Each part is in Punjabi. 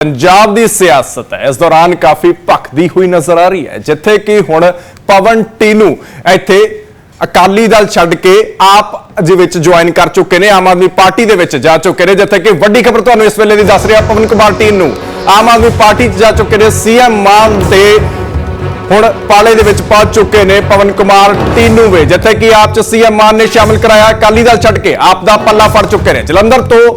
ਪੰਜਾਬ ਦੀ ਸਿਆਸਤ ਹੈ। ਇਸ ਦੌਰਾਨ ਕਾਫੀ ਭਖਦੀ ਹੋਈ ਨਜ਼ਰ ਆ ਰਹੀ ਹੈ, ਜਿੱਥੇ ਕਿ ਹੁਣ ਪਵਨ ਟੀਨੂ ਇੱਥੇ ਅਕਾਲੀ ਦਲ ਛੱਡ ਕੇ ਆਪ ਦੇ ਵਿੱਚ ਜੁਆਇਨ ਕਰ ਚੁੱਕੇ ਨੇ, ਆਮ ਆਦਮੀ ਪਾਰਟੀ ਦੇ ਵਿੱਚ ਜਾ ਚੁੱਕੇ ਨੇ, ਜਿੱਥੇ ਕਿ ਵੱਡੀ ਖਬਰ ਤੁਹਾਨੂੰ ਇਸ ਵੇਲੇ ਦੀ ਦੱਸ ਰਿਹਾ ਪਵਨ ਕੁਮਾਰ ਟੀਨੂ। ਆਮ ਆਦਮੀ ਪਾਰਟੀ 'ਚ ਜਾ ਚੁੱਕੇ ਨੇ, ਸੀਐਮ ਮਾਨ ਦੇ ਹੁਣ ਪਾਲੇ ਦੇ ਵਿੱਚ ਪਹੁੰਚ ਚੁੱਕੇ ਨੇ ਪਵਨ ਕੁਮਾਰ ਟੀਨੂ ਵੇ, ਜਿੱਥੇ ਕਿ ਆਪ ਚ ਸੀਐਮ ਮਾਨ ਨੇ ਸ਼ਾਮਿਲ ਕਰਾਇਆ, ਅਕਾਲੀ ਦਲ ਛੱਡ ਕੇ ਆਪ ਦਾ ਪੱਲਾ ਫੜ ਚੁੱਕੇ ਨੇ। ਜਲੰਧਰ ਤੋਂ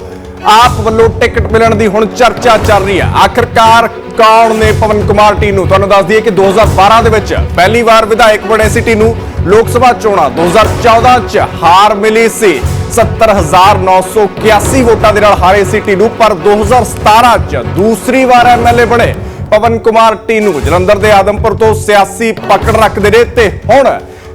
ਆਪ ਵੱਲੋਂ ਟਿਕਟ ਮਿਲਣ ਦੀ ਹੁਣ ਚਰਚਾ ਚੱਲ ਰਹੀ ਹੈ। ਆਖਰਕਾਰ ਕੌਣ ਨੇ ਪਵਨ ਕੁਮਾਰ ਟੀਨੂ ਤੁਹਾਨੂੰ ਦੱਸ ਦਈਏ ਕਿ 2012 ਦੇ ਵਿੱਚ ਪਹਿਲੀ ਵਾਰ ਵਿਧਾਇਕ ਬਣੇ ਸੀ ਟੀਨੂ ਲੋਕ ਸਭਾ ਚੋਣਾਂ 2014 ਚ ਹਾਰ ਮਿਲੀ ਸੀ। 70981 ਵੋਟਾਂ ਦੇ ਨਾਲ ਹਾਰੇ ਸੀ ਟੀਨੂ ਪਰ 2017 ਚ ਦੂਸਰੀ ਵਾਰ ਐਮਐਲਏ ਬਣੇ। ਪਵਨ ਕੁਮਾਰ ਟੀਨੂ ਜਲੰਧਰ ਦੇ ਆਦਮਪੁਰ ਤੋਂ ਸਿਆਸੀ ਪਕੜ ਰੱਖਦੇ ਨੇ ਤੇ ਹੁਣ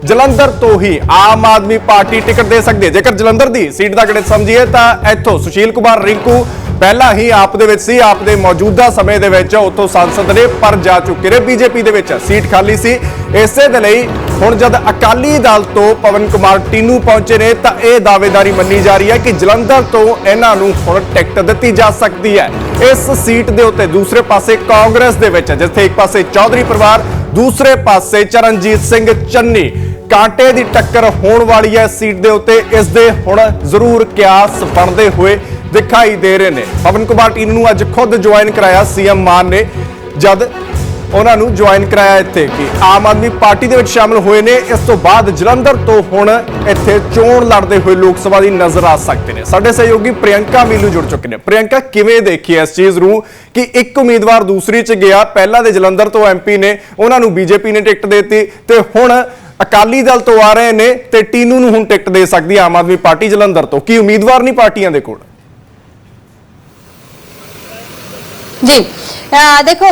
ਜਲੰਧਰ ਤੋਂ ਹੀ ਆਮ ਆਦਮੀ ਪਾਰਟੀ ਟਿਕਟ ਦੇ ਸਕਦੀ। ਹੈ ਜੇਕਰ ਜਲੰਧਰ ਦੀ ਸੀਟ ਦਾ ਗਣਿਤ ਸਮਝੀਏ ਤਾਂ ਇੱਥੋਂ ਸੁਸ਼ੀਲ ਕੁਮਾਰ ਰਿੰਕੂ ਪਹਿਲਾਂ ਹੀ ਆਪ ਦੇ ਵਿੱਚ ਸੀ, ਆਪ ਦੇ ਮੌਜੂਦਾ ਸਮੇਂ ਦੇ ਵਿੱਚ ਉੱਥੋਂ ਸੰਸਦ ਨੇ, ਪਰ ਜਾ ਚੁੱਕੇ ਨੇ। ਬੀਜੇਪੀ ਦੇ ਵਿੱਚ ਸੀਟ ਖਾਲੀ ਸੀ। ਇਸੇ ਦੇ ਲਈ ਹੁਣ ਜਦ ਅਕਾਲੀ ਦਲ ਤੋਂ ਪਵਨ ਕੁਮਾਰ ਟੀਨੂ ਪਹੁੰਚੇ ਨੇ, ਤਾਂ ਇਹ ਦਾਅਵੇਦਾਰੀ ਮੰਨੀ ਜਾ ਰਹੀ ਹੈ ਕਿ ਜਲੰਧਰ ਤੋਂ ਇਹਨਾਂ ਨੂੰ ਹੁਣ ਟਿਕਟ ਦਿੱਤੀ ਜਾ ਸਕਦੀ ਹੈ। ਇਸ ਸੀਟ ਦੇ ਉੱਤੇ ਦੂਸਰੇ ਪਾਸੇ ਕਾਂਗਰਸ ਦੇ ਵਿੱਚ, ਜਿੱਥੇ ਇੱਕ ਪਾਸੇ ਚੌਧਰੀ ਪਰਿਵਾਰ, ਦੂਸਰੇ ਪਾਸੇ ਚਰਨਜੀਤ ਸਿੰਘ ਚੰਨੀ। ਕਾਂਟੇ ਦੀ ਟੱਕਰ ਹੋਣ ਵਾਲੀ ਹੈ ਸੀਟ ਦੇ ਉੱਤੇ। ਇਸ ਦੇ ਹੁਣ ਜ਼ਰੂਰ ਕਿਆਸ ਬਣਦੇ ਹੋਏ ਦਿਖਾਈ ਦੇ ਰਹੇ ਨੇ। ਪਵਨ ਕੁਮਾਰ ਟੀਨੂ ਨੂੰ ਅੱਜ ਖੁਦ ਜੁਆਇਨ ਕਰਾਇਆ ਸੀਐਮ ਮਾਨ ਨੇ। ਜਦ ਉਹਨਾਂ ਨੂੰ ਜੁਆਇਨ ਕਰਾਇਆ ਇੱਥੇ ਕਿ ਆਮ ਆਦਮੀ ਪਾਰਟੀ ਦੇ ਵਿੱਚ ਸ਼ਾਮਲ ਹੋਏ ਨੇ, ਇਸ ਤੋਂ ਬਾਅਦ ਜਲੰਧਰ ਤੋਂ ਹੁਣ ਇੱਥੇ ਚੋਣ ਲੜਦੇ ਹੋਏ ਲੋਕ ਸਭਾ ਦੀ ਨਜ਼ਰ ਆ ਸਕਦੇ ਨੇ। ਸਾਡੇ ਸਹਿਯੋਗੀ ਪ੍ਰਿਯੰਕਾ ਮੀਲੂ ਜੁੜ ਚੁੱਕੇ ਨੇ। ਪ੍ਰਿਯੰਕਾ, ਕਿਵੇਂ ਦੇਖੀ ਇਸ ਚੀਜ਼ ਨੂੰ ਕਿ ਇੱਕ ਉਮੀਦਵਾਰ ਦੂਸਰੀ ਚ ਗਿਆ, ਪਹਿਲਾਂ ਦੇ ਜਲੰਧਰ ਤੋਂ ਐਮਪੀ ਨੇ, ਉਹਨਾਂ ਨੂੰ ਬੀਜੇਪੀ ਨੇ ਟਿਕਟ ਦਿੱਤੀ ਤੇ ਹੁਣ ਅਕਾਲੀ ਦਲ ਤੋਂ ਆ ਰਹੇ ਨੇ ਤੇ ਟੀਨੂ ਨੂੰ ਹੁਣ ਟਿਕਟ ਦੇ ਸਕਦੀ ਆਮ ਆਦਮੀ ਪਾਰਟੀ ਜਲੰਧਰ ਤੋਂ। ਕੀ ਉਮੀਦਵਾਰ ਨਹੀਂ ਪਾਰਟੀਆਂ ਦੇ ਕੋਲ? ਜੀ ਦੇਖੋ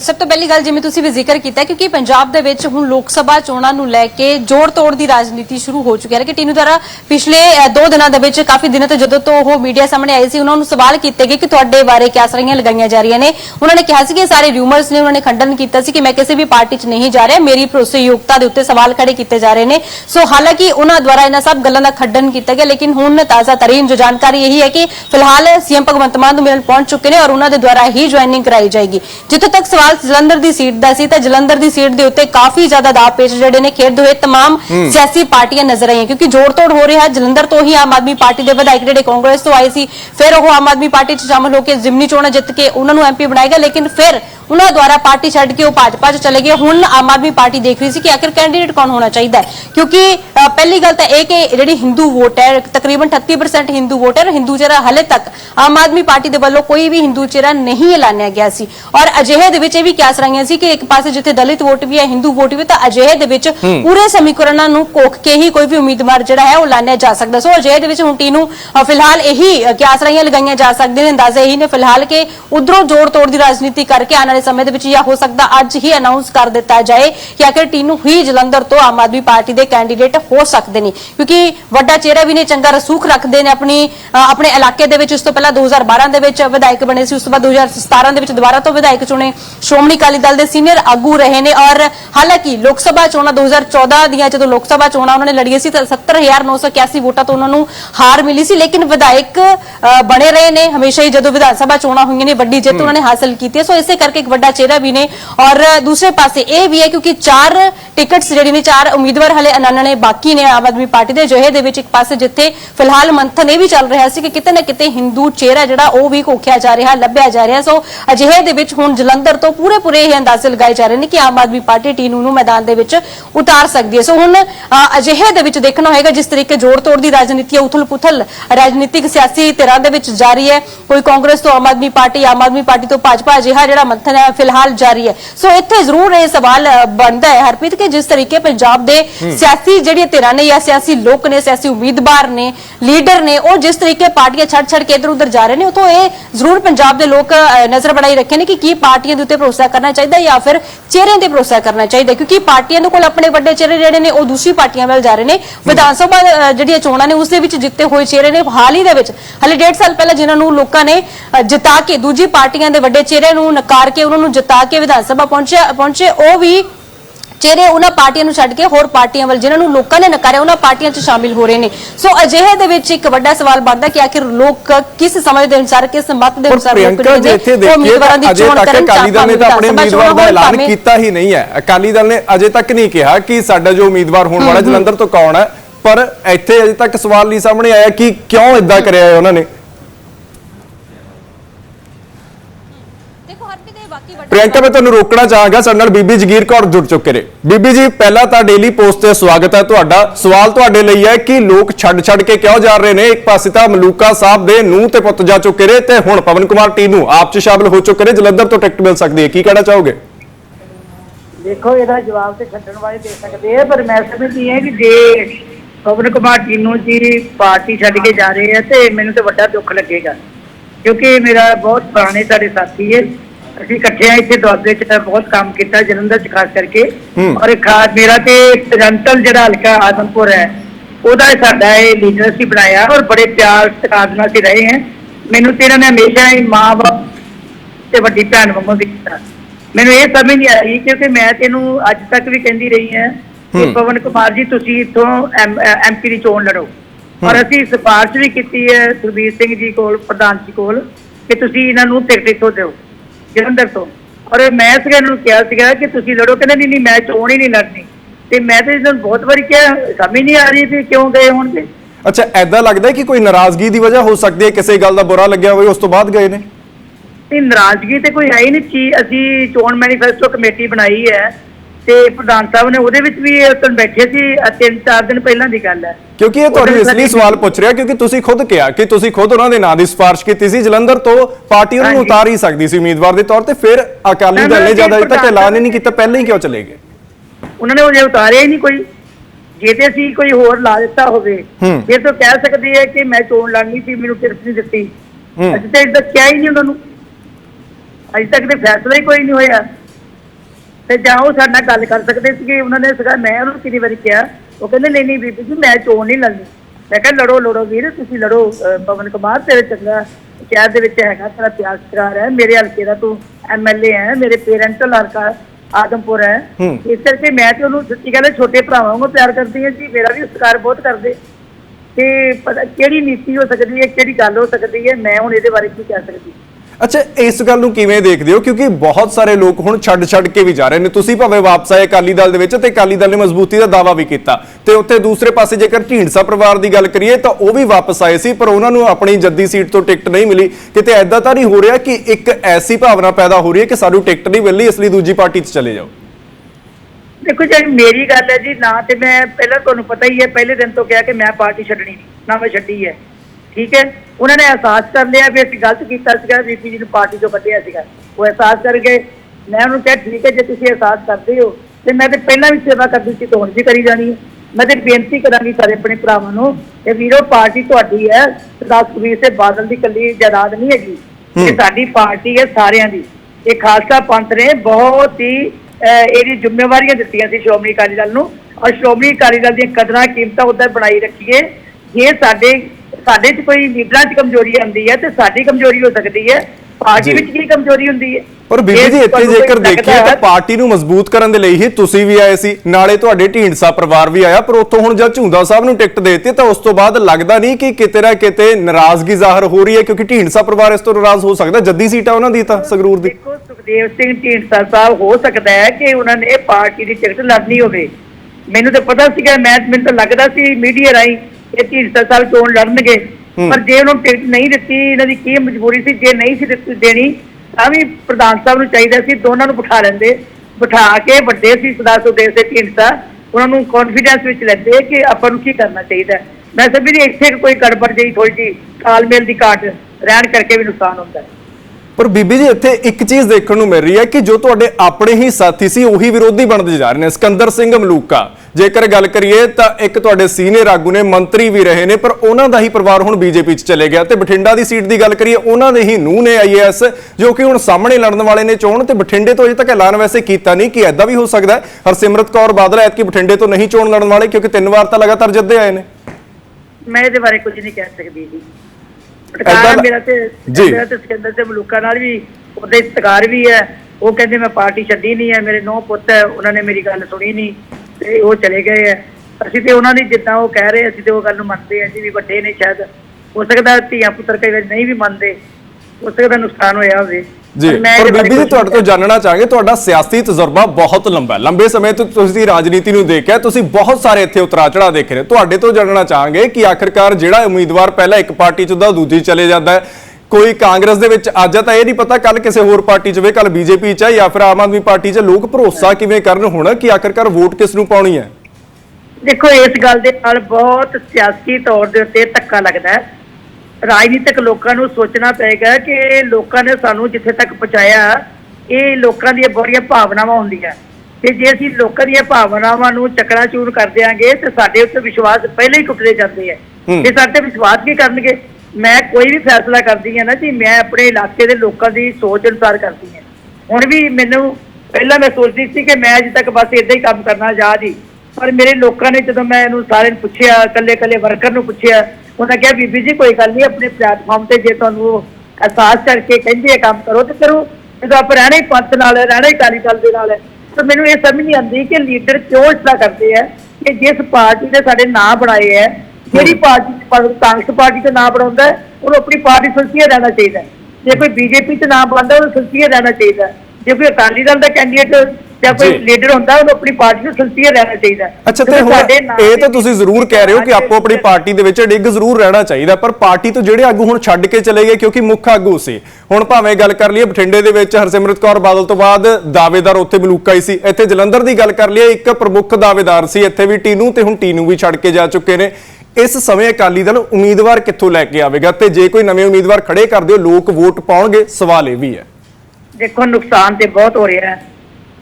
ਸਭ ਤੋਂ ਪਹਿਲੀ ਗੱਲ ਜਿਵੇਂ ਤੁਸੀਂ ਵੀ ਜ਼ਿਕਰ ਕੀਤਾ ਕਿਉਂਕਿ ਪੰਜਾਬ ਦੇ ਵਿੱਚ ਹੁਣ ਲੋਕ ਸਭਾ ਚੋਣਾਂ ਨੂੰ ਲੈ ਕੇ ਜੋੜ ਤੋੜ ਦੀ ਰਾਜਨੀਤੀ ਸ਼ੁਰੂ ਹੋ ਚੁੱਕੀ ਹੈ। ਕਿ ਟੀਨੂ ਦੁਆਰਾ ਪਿਛਲੇ ਅਹ, ਦੋ ਦਿਨਾਂ ਦੇ ਵਿੱਚ ਕਾਫੀ ਦਿਨਾਂ ਤੋਂ ਜਦੋਂ ਤੋਂ ਉਹ ਮੀਡੀਆ ਸਾਹਮਣੇ ਆਏ ਸੀ ਉਹਨਾਂ ਨੂੰ ਸਵਾਲ ਕੀਤੇ ਗਏ ਕਿ ਤੁਹਾਡੇ ਬਾਰੇ ਕਿਆ ਸਰੀਆਂ ਲਗਾਈਆਂ ਜਾ ਰਹੀਆਂ ਨੇ। ਉਹਨਾਂ ਨੇ ਕਿਹਾ ਸੀ ਕਿ ਸਾਰੇ ਰਿਊਮਰਸ ਨੇ ਉਹਨਾਂ ਨੇ ਖੰਡਨ ਕੀਤਾ ਸੀ ਕਿ ਮੈਂ ਕਿਸੇ ਵੀ ਪਾਰਟੀ 'ਚ ਨਹੀਂ ਜਾ ਰਿਹਾ ਮੇਰੀ ਭਰੋਸੇਯੋਗਤਾ ਦੇ ਉੱਤੇ ਸਵਾਲ ਖੜੇ ਕੀਤੇ ਜਾ ਰਹੇ ਨੇ। ਸੋ ਹਾਲਾਂਕਿ ਉਹਨਾਂ ਦੁਆਰਾ ਇਹਨਾਂ ਸਭ ਗੱਲਾਂ ਦਾ ਖੰਡਨ ਕੀਤਾ ਗਿਆ ਲੇਕਿਨ ਹੁਣ ਤਾਜ਼ਾ ਤਰੀਨ ਜੋ ਜਾਣਕਾਰੀ ਇਹੀ ਹੈ ਕਿ ਫਿਲਹਾਲ ਸੀਐਮ ਭਗਵੰਤ ਮਾਨ ਨੂੰ ਮਿਲਣ ਪਹੁੰਚ ਚੁੱਕੇ ਨੇ ਔਰ ਉਹਨਾਂ ਦੇ ਦੁਆਰਾ ਹੀ ਜੁਆਇਨਿੰਗ ਕਰਾਈ ਜਾਏਗੀ ਜਿੱਥੋਂ ਤੱਕ ਸਵਾਲ ਜਲੰਧਰ ਦੀ ਸੀਟ ਦਾ ਸੀ ਤਾਂ ਜਲੰਧਰ ਦੀ ਸੀਟ ਦੇ ਉੱਤੇ ਕਾਫੀ ਜ਼ਿਆਦਾ ਦਾਅ ਪੇਚ ਜਿਹੜੇ ਨੇ ਖੇਡਦੇ ਹੋਏ तमाम ਸਿਆਸੀ ਪਾਰਟੀਆਂ ਨਜ਼ਰ ਆਈਆਂ ਕਿਉਂਕਿ ਜੋੜ ਤੋੜ ਹੋ ਰਿਹਾ ਹੈ ਜਲੰਧਰ ਤੋਂ ਹੀ ਆਮ ਆਦਮੀ ਪਾਰਟੀ ਦੇ ਵਿਧਾਇਕ ਜਿਹੜੇ ਕਾਂਗਰਸ ਤੋਂ ਆਏ ਸੀ ਫਿਰ ਉਹ ਆਮ ਆਦਮੀ ਪਾਰਟੀ 'ਚ ਸ਼ਾਮਲ ਹੋ ਕੇ ਜ਼ਿਮਨੀ ਚੋਣਾਂ ਜਿੱਤ ਕੇ ਉਹਨਾਂ ਨੂੰ ਐਮਪੀ ਬਣਾਏਗਾ ਲੇਕਿਨ ਫਿਰ ਉਹਨਾਂ ਦੁਆਰਾ ਪਾਰਟੀ ਛੱਡ ਕੇ ਉਹ ਭਾਜਪਾ 'ਚ ਚਲੇ ਗਏ ਹੁਣ ਆਮ ਆਦਮੀ ਪਾਰਟੀ ਦੇਖ ਰਹੀ ਸੀ ਕਿ ਆਖਿਰ ਕੈਂਡੀਡੇਟ ਕੌਣ ਹੋਣਾ ਚਾਹੀਦਾ ਹੈ ਕਿਉਂਕਿ ਅ, ਪਹਿਲੀ ਗੱਲ ਤਾਂ ਇਹ ਕਿ ਜਿਹੜੀ ਹਿੰਦੂ ਵੋਟ ਹੈ ਤਕਰੀਬਨ 38% ਹਿੰਦੂ ਵੋਟ ਹੈ ਹਿੰਦੂ ਚਿਹਰਾ ਹਲੇ ਤੱਕ ਆਮ ਆਦਮੀ ਪਾਰਟੀ ਦੇ ਵੱਲੋਂ ਕੋਈ ਵੀ ਹਿੰਦੂ ਚਿਹਰਾ ਨਹੀਂ ਐਲਾਨਿਆ ਗਿਆ ਸੀ। ਔਰ ਅਜਿਹੇ ਦੇ ਵਿੱਚ ਇਹ ਵੀ ਕਿਆਸ ਰਹੀਆਂ ਸੀ ਕਿ ਇੱਕ ਪਾਸੇ ਜਿੱਥੇ ਦਲਿਤ ਵੋਟ ਵੀ ਹੈ ਹਿੰਦੂ ਵੋਟ ਵੀ ਤਾਂ ਅਜਿਹੇ ਦੇ ਵਿੱਚ ਪੂਰੇ ਸਮੀਕਰਨਾਂ ਨੂੰ ਕੋਖ ਕੇ ਹੀ ਕੋਈ ਵੀ ਉਮੀਦਵਾਰ ਜਿਹੜਾ ਹੈ ਉਹ ਐਲਾਨਿਆ ਜਾ ਸਕਦਾ। ਸੋ ਅਜਿਹੇ ਦੇ ਵਿੱਚ ਹੁਣ ਟੀਨੂ ਫਿਲਹਾਲ ਇਹੀ ਕਿਆਸ ਰਹੀਆਂ ਲਗਾਈਆਂ ਜਾ ਸਕਦੀਆਂ ਨੇ। ਅੰਦਾਜ਼ਾ ਇਹੀ ਨੇ ਫਿਲਹਾਲ ਕਿ ਉਧਰੋਂ ਜੋੜ ਤੋੜ ਦੀ ਰਾਜਨੀਤੀ ਕਰਕੇ ਆਉਣ ਵਾਲੇ ਸਮੇਂ ਦੇ ਵਿੱਚ ਜਾਂ ਹੋ ਸਕਦਾ ਅੱਜ ਹੀ ਅਨਾਉਂਸ ਕਰ ਦਿੱਤਾ ਜਾਏ ਕਿ ਆਖਿਰ ਟੀਨੂ ਹੀ ਜਲੰਧਰ ਤੋਂ ਆਮ ਆਦਮੀ ਪਾਰਟੀ ਦੇ ਕੈਂਡੀਡੇਟ ਹੋ ਸਕਦੇ ਨੇ। ਕਿਉਂਕਿ ਵੱਡਾ ਚਿਹਰਾ ਵੀ ਨੇ ਚੰਗਾ ਰਸੂਖ ਰੱਖਦੇ ਨੇ ਆਪਣੀ ਆਪਣੇ ਇਲਾਕੇ ਦੇ ਵਿੱਚ। ਉਸ ਤੋਂ ਪਹਿਲਾਂ 2012 ਦੇ ਵਿੱਚ ਵਿਧਾਇਕ ਬਣੇ ਸੀ ਉਸ ਤੋਂ ਬਾਅਦ 2017 ਦੇ ਵਿੱਚ ਦੁਬਾਰਾ ਤੋਂ ਵਿਧਾਇਕ ਚੁਣੇ ਸ਼੍ਰੋਮਣੀ ਅਕਾਲੀ ਦਲ ਦੇ ਸੀਨੀਅਰ ਆਗੂ ਰਹੇ ਨੇ ਔਰ ਹਾਲਾਂਕਿ ਲੋਕ ਸਭਾ ਚੋਣਾਂ 2014 ਦੀਆਂ ਜਦੋਂ ਲੋਕ ਸਭਾ ਚੋਣਾਂ ਉਹਨਾਂ ਨੇ ਲੜੀਆਂ ਸੀ ਤਾਂ 70981 ਵੋਟਾਂ ਤੋਂ ਉਹਨਾਂ ਨੂੰ ਹਾਰ ਮਿਲੀ ਸੀ। ਲੇਕਿਨ ਵਿਧਾਇਕ ਬਣੇ ਰਹੇ ਨੇ। ਹਮੇਸ਼ਾ ਹੀ ਜਦੋਂ ਵਿਧਾਨ ਸਭਾ ਚੋਣਾਂ ਹੋਈਆਂ ਨੇ ਵੱਡੀ ਜਿੱਤ ਉਹਨਾਂ ਨੇ ਹਾਸਲ ਕੀਤੀ ਹੈ। ਸੋ ਇਸੇ ਕਰਕੇ ਇੱਕ ਵੱਡਾ ਚਿਹਰਾ ਵੀ ਨੇ ਔਰ ਦੂਸਰੇ ਪਾਸੇ ਇਹ ਵੀ ਹੈ ਕਿਉਂਕਿ ਚਾਰ ਟਿਕਟਸ ਜਿਹੜੀ ਨੇ ਚਾਰ ਉਮੀਦਵਾਰ ਹਲੇ ਅਨਾਨਣੇ ਬਾਕੀ ਨੇ ਆਮ ਆਦਮੀ ਪਾਰਟੀ ਦੇ ਜਿਹੇ ਦੇ ਵਿੱਚ ਇੱਕ ਪਾਸੇ ਜਿੱਥੇ ਫਿਲਹਾਲ ਮੰਥਨ ਇਹ ਵੀ ਚੱਲ ਰਿਹਾ ਸੀ ਕਿ ਕਿਤੇ ਨਾ ਕਿਤੇ ਹਿੰਦੂ ਚਿਹਰਾ ਜਿਹੜਾ ਉਹ ਵੀ ਕੋਖਿਆ ਜਾ ਰਿਹਾ ਲੱਭਿਆ ਜਾ ਰਿਹਾ। ਸੋ ਅਜਿਹੇ ਦੇ ਵਿੱਚ ਹੁਣ ਜਲੰਧਰ ਤੋਂ ਪੂਰੇ ਪੂਰੇ ਇਹ ਅੰਦਾਜ਼ੇ ਲਗਾਏ ਜਾ ਰਹੇ ਨੇ ਕਿ ਆਮ ਆਦਮੀ ਪਾਰਟੀ ਟੀਨੂ ਨੂੰ ਮੈਦਾਨ ਦੇ ਵਿੱਚ ਉਤਾਰ ਸਕਦੀ ਹੈ। ਸੋ ਹੁਣ ਅਜਿਹੇ ਦੇ ਵਿੱਚ ਦੇਖਣਾ ਹੋਏਗਾ ਜਿਸ ਤਰੀਕੇ ਜੋੜ ਤੋੜ ਦੀ ਰਾਜਨੀਤੀ ਉਥਲ-ਪੁਥਲ ਰਾਜਨੀਤਿਕ ਸਿਆਸੀ ਧਿਰਾਂ ਦੇ ਵਿੱਚ ਜਾਰੀ ਹੈ। ਕੋਈ ਕਾਂਗਰਸ ਤੋਂ ਆਮ ਆਦਮੀ ਪਾਰਟੀ ਆਮ ਆਦਮੀ ਪਾਰਟੀ ਤੋਂ ਭਾਜਪਾ ਅਜਿਹਾ ਜਿਹੜਾ ਮੰਥਨ ਹੈ ਫਿਲਹਾਲ ਜਾਰੀ ਹੈ। ਸੋ ਇੱਥੇ ਜ਼ਰੂਰ ਇਹ ਸਵਾਲ ਬਣਦਾ ਹੈ ਹਰਪ੍ਰੀਤ ਕਿ ਜਿਸ ਤਰੀਕੇ ਪੰਜਾਬ ਦੇ ਸਿਆਸੀ ਜਿਹੜੀਆਂ ਧਿਰਾਂ ਨੇ ਜਾਂ ਸਿਆਸੀ ਲੋਕ ਨੇ ਸਿਆਸੀ ਉਮੀਦਵਾਰ ਨੇ ਲੀਡਰ ਨੇ ਉਹ ਜਿਸ ਤਰੀਕੇ ਪਾਰਟੀਆਂ ਛੱਡ ਛੱਡ ਕੇ ਇਧਰ ਉਧਰ ਜਾ ਰਹੇ ਨੇ ਉਤੋਂ ਇਹ ਜ਼ਰੂਰ ਪੰਜਾਬ ਦੇ ਲੋਕ ਨਜ਼ਰ ਬਣਾਈ ਰੱਖੇ ਨੇ ਕਿ ਕੀ ਪਾਰਟੀਆਂ ਦੇ ਉੱਤੇ ਭਰੋਸਾ ਕਰਨਾ ਚਾਹੀਦਾ ਜਾਂ ਫਿਰ ਚਿਹਰਿਆਂ ਤੇ ਭਰੋਸਾ ਕਰਨਾ ਚਾਹੀਦਾ, ਕਿਉਂਕਿ ਪਾਰਟੀਆਂ ਦੇ ਕੋਲ ਆਪਣੇ ਵੱਡੇ ਚਿਹਰੇ ਜਿਹੜੇ ਨੇ, ਉਹ ਦੂਸਰੀ ਪਾਰਟੀਆਂ ਵੱਲ ਜਾ ਰਹੇ ਨੇ। ਵਿਧਾਨ ਸਭਾ ਜਿਹੜੀਆਂ ਚੋਣਾਂ ਨੇ, ਉਸ ਦੇ ਵਿੱਚ ਜਿੱਤੇ ਹੋਏ ਚਿਹਰੇ ਨੇ, ਹਾਲ ਹੀ ਦੇ ਵਿੱਚ, ਹਲੇ ਡੇਢ ਸਾਲ ਪਹਿਲਾਂ ਜਿਨ੍ਹਾਂ ਨੂੰ ਲੋਕਾਂ ਨੇ ਜਿਤਾ ਕੇ, ਦੂਜੀ ਪਾਰਟੀਆਂ ਦੇ ਵੱਡੇ ਚਿਹਰੇ ਨੂੰ ਨਕਾਰ ਕੇ, ਉਹਨਾਂ ਨੂੰ ਜਿਤਾ ਕੇ ਵਿਧਾਨ ਸਭਾ ਪਹੁੰਚਿਆ, ਪਹੁੰਚੇ, ਉਹ ਵੀ ਚਿਹਰੇ ਉਹਨਾਂ ਪਾਰਟੀਆਂ ਨੂੰ ਛੱਡ ਕੇ ਹੋਰ ਪਾਰਟੀਆਂ ਵੱਲ ਜਿਨ੍ਹਾਂ ਨੂੰ ਲੋਕਾਂ ਨੇ ਨਕਾਰਿਆ ਉਹਨਾਂ ਪਾਰਟੀਆਂ 'ਚ ਸ਼ਾਮਿਲ ਹੋ ਰਹੇ ਨੇ। ਸੋ ਅਜਿਹੇ ਦੇ ਵਿੱਚ ਇੱਕ ਵੱਡਾ ਸਵਾਲ ਬਣਦਾ ਕਿ ਆਖਿਰ ਲੋਕ ਕਿਸ ਸਮਝ ਦੇ ਅਨੁਸਾਰ ਕਿਸ ਮਤ ਦੇ ਅਨੁਸਾਰ ਲੋਕ ਜੇ ਇੱਥੇ ਦੇਖੀਏ ਤਾਂ ਅਜੇ ਤੱਕ ਅਕਾਲੀ ਦਲ ਨੇ ਤਾਂ ਆਪਣੇ ਉਮੀਦਵਾਰ ਦਾ ਐਲਾਨ ਕੀਤਾ ਹੀ ਨਹੀਂ ਹੈ। ਅਕਾਲੀ ਦਲ ਨੇ ਅਜੇ ਤੱਕ ਨਹੀਂ ਕਿਹਾ ਕਿ ਸਾਡਾ ਜੋ ਉਮੀਦਵਾਰ ਹੋਣ ਵਾਲਾ ਜਲੰਧਰ ਤੋਂ ਕੌਣ ਹੈ ਪਰ ਇੱਥੇ ਅਜੇ ਤੱਕ ਸਵਾਲ ਨਹੀਂ ਸਾਹਮਣੇ ਆਇਆ ਕਿ ਕਿਉਂ ਇਦਾਂ ਕਰਿਆ ਹੈ ਉਹਨਾਂ ਨੇ ਦੇਖੋ ਹਰਪ੍ਰੀਤ ਇਹ ਵਾਕਈ ਵੱਡਾ ਪ੍ਰਿਯੰਕਾ ਮੈਂ ਤੁਹਾਨੂੰ ਰੋਕਣਾ ਚਾਹਾਂਗਾ, ਸਾਡੇ ਨਾਲ ਬੀਬੀ ਜਗੀਰ ਕੌਰ ਜੁੜ ਚੁੱਕੇ ਨੇ। ਬੀਬੀ ਜੀ, ਪਹਿਲਾਂ ਤਾਂ ਡੇਲੀ ਪੋਸਟ ਤੇ ਸਵਾਗਤ ਹੈ ਤੁਹਾਡਾ। ਸਵਾਲ ਤੁਹਾਡੇ ਲਈ ਹੈ ਕਿ ਲੋਕ ਛੱਡ ਛੱਡ ਕੇ ਕਿਉਂ ਜਾ ਰਹੇ ਨੇ? ਇੱਕ ਪਾਸੇ ਤਾਂ ਮਲੂਕਾ ਸਾਹਿਬ ਦੇ ਨੂੰਹ ਤੇ ਪੁੱਤ ਜਾ ਚੁੱਕੇ ਨੇ ਤੇ ਹੁਣ ਪਵਨ ਕੁਮਾਰ ਟੀਨੂ ਆਪ ਚ ਸ਼ਾਮਲ ਹੋ ਚੁੱਕੇ ਨੇ। ਜਲੰਧਰ ਤੋਂ ਟਿਕਟ ਮਿਲ ਸਕਦੀ ਹੈ। ਕੀ ਕਹਿਣਾ ਚਾਹੋਗੇ? ਦੇਖੋ, ਇਹਦਾ ਜਵਾਬ ਤੇ ਛੱਡਣ ਵਾਲੇ ਦੇ ਸਕਦੇ ਆ, ਪਰ ਮੈਂ ਸਮਝਦੀ ਹਾਂ ਕਿ ਜੇ ਪਵਨ ਕੁਮਾਰ ਟੀਨੂ ਜੀ ਪਾਰਟੀ ਛੱਡ ਕੇ ਜਾ ਰਹੇ ਆ ਤੇ ਮੈਨੂੰ ਤਾਂ ਵੱਡਾ ਦੁੱਖ ਲੱਗੇਗਾ। ਕਿਉਂਕਿ ਮੇਰਾ ਬਹੁਤ ਪੁਰਾਣੇ ਸਾਡੇ ਸਾਥੀ ਹੈ। ਅਸੀਂ ਇਕੱਠੇ ਆ ਇੱਥੇ ਦੁਆਬੇ ਚ ਬਹੁਤ ਕੰਮ ਕੀਤਾ ਜਲੰਧਰ ਚ ਖਾਸ ਕਰਕੇ। ਔਰ ਖਾਸ ਮੇਰਾ ਤੇ ਰੰਤਲ ਜਿਹੜਾ ਹਲਕਾ ਆਦਮਪੁਰ ਹੈ ਉਹਦਾ ਸਾਡਾ ਇਹ ਲੀਡਰ ਸੀ ਬਣਾਇਆ ਔਰ ਬੜੇ ਪਿਆਰ ਸਤਿਕਾਰ ਨਾਲ ਅਸੀਂ ਰਹੇ ਹਾਂ। ਮੈਨੂੰ ਤੇ ਇਹਨਾਂ ਨੇ ਹਮੇਸ਼ਾ ਹੀ ਮਾਂ ਬਾਪ ਤੇ ਵੱਡੀ ਭੈਣ ਵਾਂਗੂ ਦਿੱਤਾ ਮੈਨੂੰ ਇਹ ਸਮਝ ਨਹੀਂ ਆ ਰਹੀ ਕਿਉਂਕਿ ਮੈਂ ਤੈਨੂੰ ਅੱਜ ਤੱਕ ਵੀ ਕਹਿੰਦੀ ਰਹੀ ਹਾਂ ਕਿ। ਪਵਨ ਕੁਮਾਰ ਜੀ ਤੁਸੀਂ ਇੱਥੋਂ ਐਮਪੀ ਦੀ ਚੋਣ ਲੜੋ। ਔਰ ਅਸੀਂ ਸਿਫਾਰਿਸ਼ ਵੀ ਕੀਤੀ ਹੈ ਸੁਰਬੀਰ ਸਿੰਘ ਜੀ ਕੋਲ ਪ੍ਰਧਾਨ ਜੀ ਕੋਲ ਕਿ ਤੁਸੀਂ ਇਹਨਾਂ ਨੂੰ ਟਿਕਟ ਇੱਥੋਂ ਦਿਓ। ਜਲੰਧਰ ਤੋਂ। ਔਰ ਮੈਂ ਸੀਗਾ ਇਹਨਾਂ ਨੂੰ ਕਿਹਾ ਸੀਗਾ ਕਿ ਤੁਸੀਂ ਲੜੋ। ਕਹਿੰਦੇ ਨਹੀਂ ਨਹੀਂ ਮੈਂ ਚੋਣ ਹੀ ਨਹੀਂ ਲੜਨੀ। ਤੇ ਮੈਂ ਤੇ ਇਹਨਾਂ ਨੂੰ ਬਹੁਤ ਵਾਰੀ ਕਿਹਾ ਸਮਝ ਨਹੀਂ ਆ ਰਹੀ ਵੀ ਕਿਉਂ ਗਏ ਹੋਣਗੇ। ਅੱਛਾ ਐਦਾਂ ਲੱਗਦਾ ਕਿ ਕੋਈ ਨਾਰਾਜ਼ਗੀ ਦੀ ਵਜ੍ਹਾ ਹੋ ਸਕਦੀ ਹੈ ਕਿਸੇ ਗੱਲ ਦਾ ਬੁਰਾ ਲੱਗਿਆ ਹੋਵੇ ਉਸ ਤੋਂ ਬਾਅਦ ਗਏ ਨੇ? ਨਹੀਂ ਨਾਰਾਜ਼ਗੀ ਤੇ ਕੋਈ ਹੈ ਹੀ ਨਹੀਂ। ਚੀ ਅਸੀਂ ਚੋਣ ਮੈਨੀਫੈਸਟੋ ਕਮੇਟੀ ਬਣਾਈ ਹੈ। ਤੇ ਪ੍ਰਧਾਨ ਸਾਹਿਬ ਨੇ ਉਹਦੇ ਵਿੱਚ ਵੀ ਉਦੋਂ ਬੈਠੇ ਸੀ ਅਹ ਤਿੰਨ ਚਾਰ ਦਿਨ ਪਹਿਲਾਂ ਦੀ ਗੱਲ ਹੈ ਕਿਉਂਕਿ ਇਹ ਤੁਹਾਨੂੰ ਇਸ ਲਈ ਸਵਾਲ ਪੁੱਛ ਰਿਹਾ ਕਿਉਂਕਿ ਤੁਸੀਂ ਖੁਦ ਕਿਹਾ ਕਿ ਤੁਸੀਂ ਖੁਦ ਉਹਨਾਂ ਦੇ ਨਾਂ ਦੀ ਸਿਫਾਰਿਸ਼ ਕੀਤੀ ਸੀ ਜਲੰਧਰ ਤੋਂ ਪਾਰਟੀ ਉਹਨੂੰ ਹਾਂਜੀ। ਉਤਾਰ ਹੀ ਸਕਦੀ ਸੀ ਉਮੀਦਵਾਰ ਦੇ ਤੌਰ ਤੇ ਫਿਰ ਅਕਾਲੀ ਮੈਂ ਦਲ ਨੇ ਮੈਂ ਜ਼ਿਆਦਾ ਅਜੇ ਤੱਕ ਪ੍ਰਧਾਨ ਐਲਾਨ ਹੀ ਨਹੀਂ ਕੀਤਾ ਪਹਿਲਾਂ ਹੀ ਕਿਉਂ ਚਲੇ ਗਏ ਉਹਨਾਂ ਨੇ ਉਹਨੇ ਉਤਾਰਿਆ ਹੀ ਨਹੀਂ ਕੋਈ ਜੇ ਤੇ ਅਸੀਂ ਕੋਈ ਹੋਰ ਲਾ ਦਿੱਤਾ ਹੋਵੇ ਹੂੰ। ਫਿਰ ਤਾਂ ਕਹਿ ਸਕਦੇ ਹੈ ਕਿ ਮੈਂ ਚੋਣ ਲੜਨੀ ਸੀ ਮੈਨੂੰ ਟਿਕਟ ਨਹੀਂ ਦਿੱਤੀ ਹੂੰ। ਅਜੇ ਤੱਕ ਤਾਂ ਕਿਹਾ ਹੀ ਨਹੀਂ ਉਹਨਾਂ ਨੂੰ ਅਜੇ ਤੱਕ ਤੇ ਫੈਸਲਾ ਹੀ ਕੋਈ ਨਹੀਂ ਹੋਇਆ ਤੇ ਜਾਂ ਉਹ ਸਾਡੇ ਨਾਲ ਗੱਲ ਕਰ ਸਕਦੇ ਸੀਗੇ ਉਹਨਾਂ ਨੇ ਸੀਗਾ ਮੈਂ ਉਹਨਾਂ ਕਿੰਨੀ ਵਾਰੀ ਕਿਹਾ ਉਹ ਕਹਿੰਦੇ ਨਹੀਂ ਨਹੀਂ ਬੀਬੀ ਜੀ ਮੈਂ ਚੋਣ ਨਹੀਂ ਲੜਨੀ। ਮੈਂ ਕਿਹਾ ਲੜੋ ਲੜੋ ਵੀਰ ਤੁਸੀਂ ਲੜੋ ਪਵਨ ਕੁਮਾਰ ਤੇਰੇ ਚੰਗਾ ਸ਼ਹਿਰ ਦੇ ਵਿੱਚ ਹੈਗਾ ਤੇਰਾ ਪਿਆਰ ਸਤਿਕਾਰ ਹੈ ਮੇਰੇ ਹਲਕੇ ਦਾ ਤੂੰ ਐਮਐਲਏ ਹੈ ਮੇਰੇ ਪੇਰੈਂਟਲ ਹਲਕਾ ਆਦਮਪੁਰ ਹੈ। ਇਸ ਕਰਕੇ ਮੈਂ ਤੇ ਉਹਨੂੰ ਸੱਚੀ ਗੱਲ ਹੈ ਛੋਟੇ ਭਰਾਵਾਂ ਨੂੰ ਪਿਆਰ ਕਰਦੀ ਹਾਂ ਜੀ ਮੇਰਾ ਵੀ ਸਤਿਕਾਰ ਬਹੁਤ ਕਰਦੇ। ਤੇ ਪਤਾ ਕਿਹੜੀ ਨੀਤੀ ਹੋ ਸਕਦੀ ਹੈ ਕਿਹੜੀ ਗੱਲ ਹੋ ਸਕਦੀ ਹੈ ਮੈਂ ਹੁਣ ਇਹਦੇ ਬਾਰੇ ਕੀ ਕਹਿ ਸਕਦੀ ਅੱਛਾ, ਇਸ ਗੱਲ ਨੂੰ ਕਿਵੇਂ ਦੇਖਦੇ ਹੋ? ਕਿਉਂਕਿ ਬਹੁਤ ਸਾਰੇ ਲੋਕ ਹੁਣ ਛੱਡ ਛੱਡ ਕੇ ਵੀ ਜਾ ਰਹੇ ਨੇ। ਤੁਸੀਂ ਭਾਵੇਂ ਵਾਪਸ ਆਏ ਅਕਾਲੀ ਦਲ ਦੇ ਵਿੱਚ ਤੇ ਅਕਾਲੀ ਦਲ ਨੇ ਮਜ਼ਬੂਤੀ ਦਾ ਦਾਵਾ ਵੀ ਕੀਤਾ। ਤੇ ਉੱਥੇ ਦੂਸਰੇ ਪਾਸੇ ਜੇਕਰ ਢੀਂਡਸਾ ਪਰਿਵਾਰ ਦੀ ਗੱਲ ਕਰੀਏ, ਤਾਂ ਉਹ ਵੀ ਵਾਪਸ ਆਏ ਸੀ, ਪਰ ਉਹਨਾਂ ਨੂੰ ਆਪਣੀ ਜੱਦੀ ਸੀਟ ਤੋਂ ਟਿਕਟ ਨਹੀਂ ਮਿਲੀ। ਕਿਤੇ ਐਦਾਂ ਤਾਂ ਨਹੀਂ ਹੋ ਰਿਹਾ ਕਿ ਇੱਕ ਐਸੀ ਭਾਵਨਾ ਪੈਦਾ ਹੋ ਰਹੀ ਹੈ ਕਿ ਸਾਨੂੰ ਟਿਕਟ ਨਹੀਂ ਮਿਲਣੀ, ਇਸ ਲਈ ਦੂਜੀ ਪਾਰਟੀ 'ਚ ਚਲੇ ਜਾਓ? ਦੇਖੋ ਜੀ ਮੇਰੀ ਗੱਲ ਹੈ ਜੀ, ਨਾ ਤੇ ਮੈਂ, ਪਹਿਲਾਂ ਤੁਹਾਨੂੰ ਪਤਾ ਹੀ ਹੈ, ਪਹਿਲੇ ਦਿਨ ਤੋਂ ਕਿਹਾ ਕਿ ਮੈਂ ਪਾਰਟੀ ਛੱਡਣੀ ਨਹੀਂ, ਨਾ ਮੈਂ ਛੱਡੀ ਹੈ। ਠੀਕ ਹੈ? ਉਹਨਾਂ ਨੇ ਅਹਿਸਾਸ ਕਰ ਲਿਆ ਵੀ ਅਸੀਂ ਗਲਤ ਕੀਤਾ ਸੀਗਾ ਬੀਪੀ ਜੀ ਨੂੰ ਪਾਰਟੀ ਤੋਂ ਕੱਢਿਆ ਸੀਗਾ। ਉਹ ਅਹਿਸਾਸ ਕਰ ਗਏ। ਮੈਂ ਉਹਨੂੰ ਕਿਹਾ ਠੀਕ ਹੈ ਜੇ ਤੁਸੀਂ ਅਹਿਸਾਸ ਕਰਦੇ ਹੋ ਤੇ ਮੈਂ ਤੇ ਪਹਿਲਾਂ ਵੀ ਸੇਵਾ ਕਰਦੀ ਸੀ ਤੇ ਹੁਣ ਵੀ ਕਰੀ ਜਾਣੀ ਹੈ। ਮੈਂ ਤੇ ਬੇਨਤੀ ਕਰਾਂਗੀ ਸਾਰੇ ਆਪਣੇ ਭਰਾਵਾਂ ਨੂੰ ਕਿ ਵੀਰੋ ਪਾਰਟੀ ਤੁਹਾਡੀ ਹੈ ਸਰਦਾਰ ਸੁਖਬੀਰ ਸਿੰਘ ਬਾਦਲ ਦੀ ਕੱਲੀ ਜਾਇਦਾਦ ਨਹੀਂ ਹੈਗੀ। ਇਹ ਸਾਡੀ ਪਾਰਟੀ ਹੈ ਸਾਰਿਆਂ ਦੀ। ਇਹ ਖਾਲਸਾ ਪੰਥ ਨੇ ਬਹੁਤ ਹੀ ਇਹਦੀ ਜ਼ਿੰਮੇਵਾਰੀਆਂ ਦਿੱਤੀਆਂ ਸੀ ਸ਼੍ਰੋਮਣੀ ਅਕਾਲੀ ਦਲ ਨੂੰ। ਔਰ ਸ਼੍ਰੋਮਣੀ ਅਕਾਲੀ ਦਲ ਦੀਆਂ ਕਦਰਾਂ ਕੀਮਤਾਂ ਉੱਦਾਂ ਬਣਾਈ ਰੱਖੀਏ। ਜੇ ਸਾਡੇ ਸਾਡੇ 'ਚ ਕੋਈ ਲੀਡਰਾਂ 'ਚ ਕਮਜ਼ੋਰੀ ਆਉਂਦੀ ਹੈ ਤੇ ਸਾਡੀ ਕਮਜ਼ੋਰੀ ਹੋ ਸਕਦੀ ਹੈ। ਪਾਰਟੀ। ਵਿੱਚ ਕੀ ਕਮਜ਼ੋਰੀ ਹੁੰਦੀ ਹੈ? ਪਰ ਬੀਬੀ ਜੇ ਇੱਥੇ ਜੇਕਰ ਦੇਖੀਏ ਤਾਂ ਪਾਰਟੀ ਨੂੰ ਮਜ਼ਬੂਤ ਕਰਨ ਦੇ ਲਈ ਹੀ ਤੁਸੀਂ ਵੀ ਆਏ ਸੀ ਨਾਲੇ ਤੁਹਾਡੇ ਢੀਂਡਸਾ ਪਰਿਵਾਰ ਵੀ ਆਇਆ ਪਰ ਉੱਥੋਂ ਹੁਣ ਜਦ ਝੁੰਦਾ ਸਾਹਿਬ ਨੂੰ ਟਿਕਟ ਦੇ ਦਿੱਤੀ ਤਾਂ ਉਸ ਤੋਂ ਬਾਅਦ ਲੱਗਦਾ ਨਹੀਂ ਕਿ ਕਿਤੇ ਨਾ ਕਿਤੇ ਨਾਰਾਜ਼ਗੀ ਜ਼ਾਹਰ ਹੋ ਰਹੀ ਹੈ ਕਿਉਂਕਿ ਢੀਂਡਸਾ ਪਰਿਵਾਰ ਇਸ ਤੋਂ ਨਾਰਾਜ਼ ਹੋ ਸਕਦਾ ਜੱਦੀ ਸੀਟ ਆ ਉਹਨਾਂ ਦੀ ਤਾਂ ਸੰਗਰੂਰ ਦੀ। ਦੇਖੋ ਸੁਖਦੇਵ ਸਿੰਘ ਢੀਂਡਸਾ ਸਾਹਿਬ ਹੋ ਸਕਦਾ ਹੈ ਕਿ ਉਹਨਾਂ ਨੇ ਪਾਰਟੀ ਦੀ ਟਿਕਟ ਲੜਨੀ ਹੋਵੇ। ਮੈਨੂੰ ਤਾਂ ਪਤਾ ਸੀਗਾ ਮੈਂ ਮੈਨੂੰ ਤਾਂ ਲੱਗਦਾ ਸੀ ਮੀਡੀਆ ਰਾਹੀਂ ਕਿ ਢੀਂਡਸਾ ਸਾਹਿਬ ਚੋਣ ਲੜਨਗੇ। ਪਰ ਜੇ ਉਹਨਾਂ ਟਿਕਟ ਨਹੀਂ ਦਿੱਤੀ ਇਹਨਾਂ ਦੀ ਕੀ ਮਜਬੂਰੀ ਸੀ? ਜੇ ਨਹੀਂ ਸੀ ਦਿੱਤੀ ਦੇਣੀ ਤਾਂ ਵੀ ਪ੍ਰਧਾਨ ਸਾਹਿਬ ਨੂੰ ਚਾਹੀਦਾ ਸੀ ਦੋਨਾਂ ਨੂੰ ਬਿਠਾ ਲੈਂਦੇ। ਬਿਠਾ ਕੇ ਵੱਡੇ ਸੀ ਸਰਦਾਰ ਸੁਖਦੇਵ ਸਿੰਘ ਢੀਂਡਸਾ ਉਹਨਾਂ ਨੂੰ ਕੌਨਫੀਡੈਂਸ ਵਿੱਚ ਲੈਂਦੇ ਕਿ ਆਪਾਂ ਨੂੰ ਕੀ ਕਰਨਾ ਚਾਹੀਦਾ। ਮੈਂ ਸਮਝਦੀ ਇੱਥੇ ਕੋਈ ਗੜਬੜ ਜਿਹੀ ਥੋੜੀ ਜਿਹੀ ਤਾਲਮੇਲ ਦੀ ਘਾਟ ਰਹਿਣ ਕਰਕੇ ਵੀ ਨੁਕਸਾਨ ਹੁੰਦਾ ਹੈ। ਪਰ ਬੀਬੀ ਜੀ, ਇੱਥੇ ਇੱਕ ਚੀਜ਼ ਦੇਖਣ ਨੂੰ ਮਿਲ ਰਹੀ ਹੈ ਕਿ ਜੋ ਤੁਹਾਡੇ ਆਪਣੇ ਹੀ ਸਾਥੀ ਸੀ, ਉਹੀ ਵਿਰੋਧੀ ਬਣਦੇ ਜਾ ਰਹੇ ਨੇ, ਸਿਕੰਦਰ ਸਿੰਘ ਮਲੂਕਾ ਜੇਕਰ ਗੱਲ ਕਰੀਏ ਤਾਂ ਇੱਕ ਤੁਹਾਡੇ ਸੀਨੀਅਰ ਆਗੂ ਨੇ, ਮੰਤਰੀ ਵੀ ਰਹੇ ਨੇ, ਪਰ ਉਹਨਾਂ ਦਾ ਹੀ ਪਰਿਵਾਰ ਹੁਣ ਬੀਜੇਪੀ 'ਚ ਚਲੇ ਗਿਆ। ਤੇ ਬਠਿੰਡਾ ਦੀ ਸੀਟ ਦੀ ਗੱਲ ਕਰੀਏ, ਉਹਨਾਂ ਦੇ ਹੀ ਨੂੰ ਨੇ ਆਈਏਐਸ ਜੋ ਕਿ ਹੁਣ ਸਾਹਮਣੇ ਲੜਨ ਵਾਲੇ ਨੇ ਚੋਣ, ਤੇ ਬਠਿੰਡੇ ਤੋਂ ਅਜੇ ਤੱਕ ਐਲਾਨ ਵੈਸੇ ਕੀਤਾ ਨਹੀਂ, ਕਿ ਐਦਾਂ ਵੀ ਹੋ ਸਕਦਾ ਹੈ? ਹਰਸਿਮਰਤ ਕੌਰ ਬਾਦਲ ਐਤਕੀ ਬਠਿੰਡੇ ਤੋਂ ਨਹੀਂ ਚੋਣ ਲੜਨ ਵਾਲੇ, ਕਿਉਂਕਿ ਤਿੰਨ ਵਾਰ ਤਾਂ ਲਗਾਤਾਰ ਜਿੱਤਦੇ ਆਏ ਨੇ। ਮੈਂ ਇਹਦੇ ਬਾਰੇ ਕੁਝ ਨਹੀਂ ਕਹਿ ਸਕਦੀ ਜੀ। ਦਾ- ਮੇਰਾ ਤੇ। ਮੇਰਾ ਤੇ ਸਿਕੰਦਰ ਤੇ ਮਲੂਕਾ ਨਾਲ ਵੀ ਉਹਦੇ ਸਤਿਕਾਰ ਵੀ ਹੈ। ਉਹ ਕਹਿੰਦੇ ਮੈਂ ਪਾਰਟੀ ਛੱਡੀ ਨਹੀਂ ਹੈ ਮੇਰੇ ਨੌ ਪੁੱਤ ਹੈ ਉਹਨਾਂ ਨੇ ਮੇਰੀ ਗੱਲ ਸੁਣੀ ਨਹੀਂ ਤੇ ਉਹ ਚਲੇ ਗਏ ਹੈ। ਅਸੀਂ ਤੇ ਉਹਨਾਂ ਦੀ ਜਿੱਦਾਂ ਉਹ ਕਹਿ ਰਹੇ ਅਸੀਂ ਤੇ ਉਹ ਗੱਲ ਨੂੰ ਮੰਨਦੇ ਹਾਂ ਜੀ ਵੀ ਵੱਡੇ ਨੇ ਸ਼ਾਇਦ। ਹੋ ਸਕਦਾ ਧੀਆਂ ਪੁੱਤਰ ਕਈ ਵਾਰ ਨਹੀਂ ਵੀ ਮੰਨਦੇ ਹੋ ਸਕਦਾ ਨੁਕਸਾਨ ਹੋਇਆ ਹੋਵੇ। ਜੀ ਪਰ ਬੀਬੀ ਜੀ ਤੁਹਾਡੇ ਤੋਂ ਜਾਣਨਾ ਚਾਹਾਂਗੇ ਤੁਹਾਡਾ ਸਿਆਸੀ ਤਜਰਬਾ ਬਹੁਤ ਲੰਬਾ ਹੈ। ਲੰਬੇ ਸਮੇਂ ਤੋਂ ਤੁਸੀਂ ਰਾਜਨੀਤੀ ਨੂੰ ਦੇਖਿਆ ਤੁਸੀਂ ਬਹੁਤ ਸਾਰੇ ਇੱਥੇ ਉਤਰਾ ਚੜਾ ਦੇਖ ਰਹੇ। ਤੁਹਾਡੇ ਤੋਂ ਜਾਣਨਾ ਚਾਹਾਂਗੇ ਕਿ ਆਖਰਕਾਰ ਜਿਹੜਾ ਉਮੀਦਵਾਰ ਪਹਿਲਾਂ ਇੱਕ ਪਾਰਟੀ ਚ ਹੁੰਦਾ ਦੂਜੀ ਚਲੇ ਜਾਂਦਾ ਹੈ। ਕੋਈ ਕਾਂਗਰਸ ਦੇ ਵਿੱਚ ਅੱਜ ਤਾਂ ਇਹ ਨਹੀਂ ਪਤਾ ਕੱਲ ਕਿਸੇ ਹੋਰ ਪਾਰਟੀ ਚ ਹੋਵੇ ਕੱਲ ਬੀਜੇਪੀ ਚ ਹੈ ਜਾਂ ਫਿਰ ਆਮ ਆਦਮੀ ਪਾਰਟੀ ਚ ਲੋਕ ਭਰੋਸਾ ਕਿਵੇਂ ਕਰਨ ਹੁਣ ਕਿ ਆਖਰਕਾਰ ਵੋਟ ਕਿਸ ਨੂੰ ਪਾਉਣੀ ਹੈ? ਦੇਖੋ ਇਸ ਗੱਲ ਦੇ ਨਾਲ ਬਹੁਤ ਸਿਆਸੀ ਤੌਰ ਦੇ ਉੱਤੇ ਧੱਕਾ ਲੱਗਦਾ ਹੈ। ਰਾਜਨੀਤਿਕ ਲੋਕਾਂ ਨੂੰ ਸੋਚਣਾ ਪਏਗਾ ਕਿ ਲੋਕਾਂ ਨੇ ਸਾਨੂੰ ਜਿੱਥੇ ਤੱਕ ਪਹੁੰਚਾਇਆ ਇਹ ਲੋਕਾਂ ਦੀਆਂ ਬੜੀਆਂ ਭਾਵਨਾਵਾਂ ਹੁੰਦੀਆਂ। ਤੇ ਜੇ ਅਸੀਂ ਲੋਕਾਂ ਦੀਆਂ ਭਾਵਨਾਵਾਂ ਨੂੰ ਚੱਕਣਾ-ਚੂਰ ਕਰ ਦਿਆਂਗੇ ਤੇ ਸਾਡੇ ਉੱਤੇ ਵਿਸ਼ਵਾਸ ਪਹਿਲਾਂ ਹੀ ਟੁੱਟਦੇ ਜਾਂਦੇ ਆ। ਹੂੰ। ਤੇ ਸਾਡੇ ਤੇ ਵਿਸ਼ਵਾਸ ਕੀ ਕਰਨਗੇ? ਮੈਂ ਕੋਈ ਵੀ ਫੈਸਲਾ ਕਰਦੀ ਹਾਂ ਨਾ ਜੀ ਮੈਂ ਆਪਣੇ ਇਲਾਕੇ ਦੇ ਲੋਕਾਂ ਦੀ ਸੋਚ ਅਨੁਸਾਰ ਕਰਦੀ ਹਾਂ ਹੁਣ ਵੀ ਮੈਨੂੰ ਪਹਿਲਾਂ ਮੈਂ ਸੋਚਦੀ ਸੀ ਕਿ ਮੈਂ ਅਜੇ ਤੱਕ ਬਸ ਇਦਾਂ ਹੀ ਕੰਮ ਕਰਨਾ ਆਜ਼ਾਦ ਹੀ। ਪਰ ਮੇਰੇ ਲੋਕਾਂ ਨੇ ਜਦੋਂ ਮੈਂ ਇਹਨੂੰ ਸਾਰਿਆਂ ਨੂੰ ਪੁੱਛਿਆ ਇਕੱਲੇ ਇਕੱਲੇ ਵਰਕਰ ਨੂੰ ਪੁੱਛਿਆ ਉਹਨਾਂ ਕਿਹਾ ਬੀਬੀ ਜੀ ਕੋਈ ਗੱਲ ਨਹੀਂ ਆਪਣੇ ਪਲੇਟਫਾਰਮ ਤੇ ਜੇ ਤੁਹਾਨੂੰ ਅਹਿਸਾਸ ਕਰਕੇ ਕਹਿੰਦੇ ਆ ਕੰਮ ਕਰੋ ਤੇ ਕਰੋ ਰਹਿਣਾ ਹੀ ਪੰਥ ਨਾਲ ਰਹਿਣਾ ਹੀ ਅਕਾਲੀ ਦਲ ਦੇ ਨਾਲ ਹੈ ਤਾਂ ਮੈਨੂੰ ਇਹ ਸਮਝ ਨਹੀਂ ਆਉਂਦੀ ਕਿ ਲੀਡਰ ਕਿਉਂ ਇਸ ਤਰ੍ਹਾਂ ਕਰਦੇ ਆ ਕਿ ਜਿਸ ਪਾਰਟੀ ਨੇ ਸਾਡੇ ਨਾਂ ਬਣਾਏ ਹੈ ਜਿਹੜੀ ਪਾਰਟੀ ਪਰ- ਕਾਂਗਰਸ ਪਾਰਟੀ ਤੇ ਨਾਂ ਬਣਾਉਂਦਾ ਉਹਨੂੰ ਆਪਣੀ ਪਾਰਟੀ ਸੁਲਝੀਆ ਰਹਿਣਾ ਚਾਹੀਦਾ। ਜੇ ਕੋਈ ਬੀਜੇਪੀ ਤੇ ਨਾਂ ਬਣਦਾ ਉਹਨੂੰ ਸੁਲਝੀਆ ਰਹਿਣਾ ਚਾਹੀਦਾ। ਜੇ ਕੋਈ ਅਕਾਲੀ ਦਲ ਦਾ ਕੈਂਡੀਡੇਟ ਜਾਂ ਕੋਈ। ਲੀਡਰ ਹੁੰਦਾ ਉਹਨੂੰ ਆਪਣੀ ਪਾਰਟੀ ਨੂੰ ਸੁਲਝੀਆ ਰਹਿਣਾ ਚਾਹੀਦਾ ਹੈ। ਅੱਛਾ ਤੇ ਹੁਣ ਇਹ ਤਾਂ ਤੁਸੀਂ ਜ਼ਰੂਰ ਕਹਿ ਰਹੇ ਹੋ ਕਿ ਆਪੋ ਆਪਣੀ ਪਾਰਟੀ ਦੇ ਵਿੱਚ ਡਿੱਗ ਜ਼ਰੂਰ ਰਹਿਣਾ ਚਾਹੀਦਾ ਪਰ ਪਾਰਟੀ ਤੋਂ ਜਿਹੜੇ ਆਗੂ ਹੁਣ ਛੱਡ ਕੇ ਚਲੇ ਗਏ ਕਿਉਂਕਿ ਮੁੱਖ ਆਗੂ ਸੀ। ਹੁਣ ਭਾਵੇਂ ਗੱਲ ਕਰ ਲਈਏ ਬਠਿੰਡੇ ਦੇ ਵਿੱਚ ਹਰਸਿਮਰਤ ਕੌਰ ਬਾਦਲ ਤੋਂ ਬਾਅਦ ਦਾਅਵੇਦਾਰ ਉੱਥੇ ਮਲੂਕਾ ਹੀ ਸੀ। ਇੱਥੇ ਜਲੰਧਰ ਦੀ ਗੱਲ ਕਰ ਲਈਏ ਇੱਕ ਪ੍ਰਮੁੱਖ ਦਾਅਵੇਦਾਰ ਸੀ ਇੱਥੇ ਵੀ ਟੀਨੂ ਤੇ ਹੁਣ ਟੀਨੂ ਵੀ ਛੱਡ ਕੇ ਜਾ ਚੁੱਕੇ ਨੇ। ਇਸ ਸਮੇਂ ਅਕਾਲੀ ਦਲ ਉਮੀਦਵਾਰ ਕਿੱਥੋਂ ਲੈ ਕੇ ਆਵੇਗਾ? ਤੇ ਜੇ ਕੋਈ ਨਵੇਂ ਉਮੀਦਵਾਰ ਖੜੇ ਕਰ ਦਿਓ ਲੋਕ ਵੋਟ ਪਾਉਣਗੇ ਸਵਾਲ ਇਹ ਵੀ ਹੈ। ਦੇਖੋ ਨੁਕਸਾਨ ਤੇ ਬਹੁਤ ਹੋ ਰਿਹਾ ਹੈ।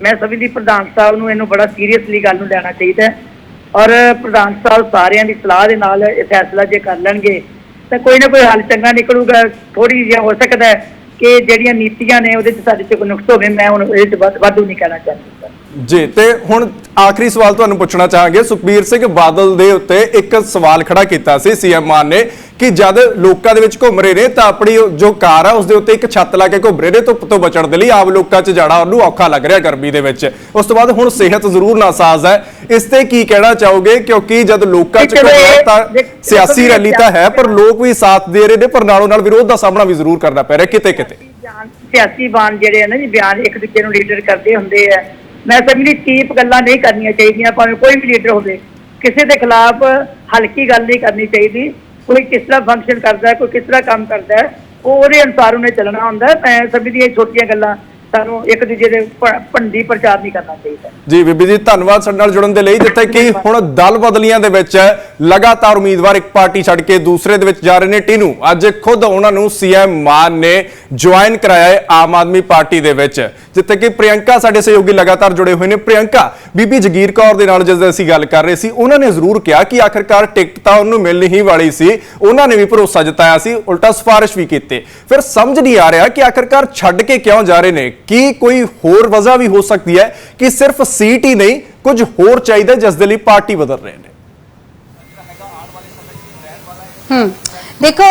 ਮੈਂ ਸਮਝਦੀ ਪ੍ਰਧਾਨ ਸਾਹਿਬ ਨੂੰ ਇਹਨੂੰ ਬੜਾ ਸੀਰੀਅਸਲੀ ਗੱਲ ਨੂੰ ਲੈਣਾ ਚਾਹੀਦਾ ਹੈ। ਔਰ ਪ੍ਰਧਾਨ ਸਾਹਿਬ ਸਾਰਿਆਂ ਦੀ ਸਲਾਹ ਦੇ ਨਾਲ ਇਹ ਫੈਸਲਾ ਜੇ ਕਰ ਲੈਣਗੇ, ਤਾਂ ਕੋਈ ਨਾ ਕੋਈ ਹੱਲ ਚੰਗਾ ਨਿਕਲੂਗਾ। ਥੋੜੀ ਜਿਹਾ ਹੋ ਸਕਦਾ ਕਿ ਜਿਹੜੀਆਂ ਨੀਤੀਆਂ ਨੇ ਉਹਦੇ 'ਚ ਸਾਡੇ 'ਚ ਕੋਈ ਨੁਕਸ ਹੋਵੇ, ਮੈਂ ਹੁਣ ਇਹਦੇ 'ਚ ਵੱਧ- ਵਾਧੂ ਨਹੀਂ ਕਹਿਣਾ ਚਾਹੁੰਦਾ। ਜੀ ਤੇ ਹੁਣ ਆਖਰੀ ਸਵਾਲ ਤੁਹਾਨੂੰ ਪੁੱਛਣਾ ਚਾਹਾਂਗੇ। ਸੁਖਬੀਰ ਸਿੰਘ ਬਾਦਲ ਦੇ ਉੱਤੇ ਇੱਕ ਸਵਾਲ ਖੜਾ ਕੀਤਾ ਸੀ ਸੀਐਮ ਮਾਨ ਨੇ ਕਿ ਜਦ ਲੋਕਾਂ ਦੇ ਵਿੱਚ ਘੁੰਮ ਰਹੇ ਨੇ ਤਾਂ ਆਪਣੀ ਜੋ ਕਾਰ ਆ ਉਸ ਦੇ ਉੱਤੇ ਇੱਕ ਛੱਤ ਲਾ ਕੇ ਘੁੰਮ ਰਹੇ ਨੇ ਧੁੱਪ ਤੋਂ ਬਚਣ ਦੇ ਲਈ ਆਮ ਲੋਕਾਂ 'ਚ ਜਾਣਾ ਉਹਨੂੰ ਔਖਾ ਲੱਗ ਰਿਹਾ ਗਰਮੀ ਦੇ ਵਿੱਚ। ਉਸ ਤੋਂ ਬਾਅਦ ਹੁਣ ਸਿਹਤ ਜ਼ਰੂਰ ਨਾਸਾਜ਼ ਹੈ। ਇਸ ਤੇ ਕੀ ਕਹਿਣਾ ਚਾਹੋਗੇ? ਕਿਉਂਕਿ ਜਦ ਲੋਕਾਂ 'ਚ ਘੁੰਮ ਰਿਹਾ ਤਾਂ ਸਿਆਸੀ ਰੈਲੀ ਤਾਂ ਹੈ ਪਰ ਲੋਕ ਵੀ ਸਾਥ ਦੇ ਰਹੇ ਨੇ ਪਰ ਨਾਲੋਂ ਨਾਲ ਵਿਰੋਧ ਦਾ ਸਾਹਮਣਾ ਵੀ ਜ਼ਰੂਰ ਕਰਨਾ ਪੈ ਰਿਹਾ ਕਿਤੇ ਕਿਤੇ ਸਿਆਸੀ ਬਾਣ ਜਿਹੜੇ ਆ ਨਾ ਜੀ ਬਿਆਨ ਇੱਕ ਦੂਜੇ ਨੂੰ ਲੀਡਰ ਕਰਦੇ ਹੁੰਦੇ ਆ। ਮੈਂ ਸਮਝਦੀ ਚੀਪ ਗੱਲਾਂ ਨਹੀਂ ਕਰਨੀਆਂ ਚਾਹੀਦੀਆਂ, ਭਾਵੇਂ ਕੋਈ ਵੀ ਲੀਡਰ ਹੋਵੇ। ਕਿਸੇ ਦੇ ਖਿਲਾਫ ਹਲਕੀ ਗੱਲ ਨਹੀਂ ਕਰਨੀ ਚਾਹੀਦੀ। ਕੋਈ ਕਿਸ ਤਰ੍ਹਾਂ ਫੰਕਸ਼ਨ ਕਰਦਾ ਹੈ, ਕੋਈ ਕਿਸ ਤਰ੍ਹਾਂ ਕੰਮ ਕਰਦਾ ਹੈ, ਉਹ ਉਹਦੇ ਅਨੁਸਾਰ ਉਹਨੇ ਚੱਲਣਾ ਹੁੰਦਾ ਮੈਂ ਸਮਝਦੀ ਇਹ ਛੋਟੀਆਂ ਗੱਲਾਂ। ਸਾਨੂੰ ਇੱਕ ਦੂਜੇ ਦੇ ਭੰਡੀ ਪ੍ਰਚਾਰ ਨਹੀਂ ਕਰਨਾ ਚਾਹੀਦਾ। ਜੀ ਬੀਬੀ ਜੀ, ਧੰਨਵਾਦ ਸਾਡੇ ਨਾਲ ਜੁੜਨ ਦੇ ਲਈ। ਜਿੱਥੇ ਕਿ ਹੁਣ ਦਲ ਬਦਲੀਆਂ ਦੇ ਵਿੱਚ ਲਗਾਤਾਰ ਉਮੀਦਵਾਰ ਇੱਕ ਪਾਰਟੀ ਛੱਡ ਕੇ ਦੂਸਰੇ ਦੇ ਵਿੱਚ ਜਾ ਰਹੇ ਨੇ। ਟੀਨੂ, ਅੱਜ ਖੁਦ ਉਹਨਾਂ ਨੂੰ ਸੀਐਮ ਮਾਨ ਨੇ ਜੁਆਇਨ ਕਰਾਇਆ ਹੈ ਆਮ ਆਦਮੀ ਪਾਰਟੀ ਦੇ ਵਿੱਚ। ਜਿੱਥੇ ਕਿ ਪ੍ਰਿਯੰਕਾ ਸਾਡੇ ਸਹਿਯੋਗੀ ਲਗਾਤਾਰ ਜੁੜੇ ਹੋਏ ਨੇ। ਪ੍ਰਿਯੰਕਾ, ਬੀਬੀ ਜਗੀਰ ਕੌਰ ਦੇ ਨਾਲ ਜਦੋਂ ਅਸੀਂ ਗੱਲ ਕਰ ਰਹੇ ਸੀ, ਉਹਨਾਂ ਨੇ ਜ਼ਰੂਰ ਕਿਹਾ ਕਿ ਆਖਰਕਾਰ ਟਿਕਟ ਤਾਂ ਉਹਨੂੰ ਮਿਲਣੀ ਹੀ ਵਾਲੀ ਸੀ। ਉਹਨਾਂ ਨੇ ਵੀ ਭਰੋਸਾ ਜਤਾਇਆ ਸੀ, ਉਲਟਾ ਸਿਫਾਰਿਸ਼ ਵੀ ਕੀਤੀ। ਫਿਰ ਸਮਝ ਨਹੀਂ ਆ ਰਿਹਾ ਕਿ ਆਖਰਕਾਰ ਛੱਡ ਕੇ ਕਿਉਂ ਜਾ ਰਹੇ ਨੇ। ਕੀ ਕੋਈ ਹੋਰ ਵਜ੍ਹਾ ਵੀ ਹੋ ਸਕਦੀ ਹੈ ਕਿ ਸਿਰਫ ਸੀਟ ਹੀ ਨਹੀਂ, ਕੁਝ ਹੋਰ ਚਾਹੀਦਾ ਜਿਸ ਦੇ ਲਈ ਪਾਰਟੀ ਬਦਲ ਰਹੇ ਨੇ? ਹੂੰ। ਦੇਖੋ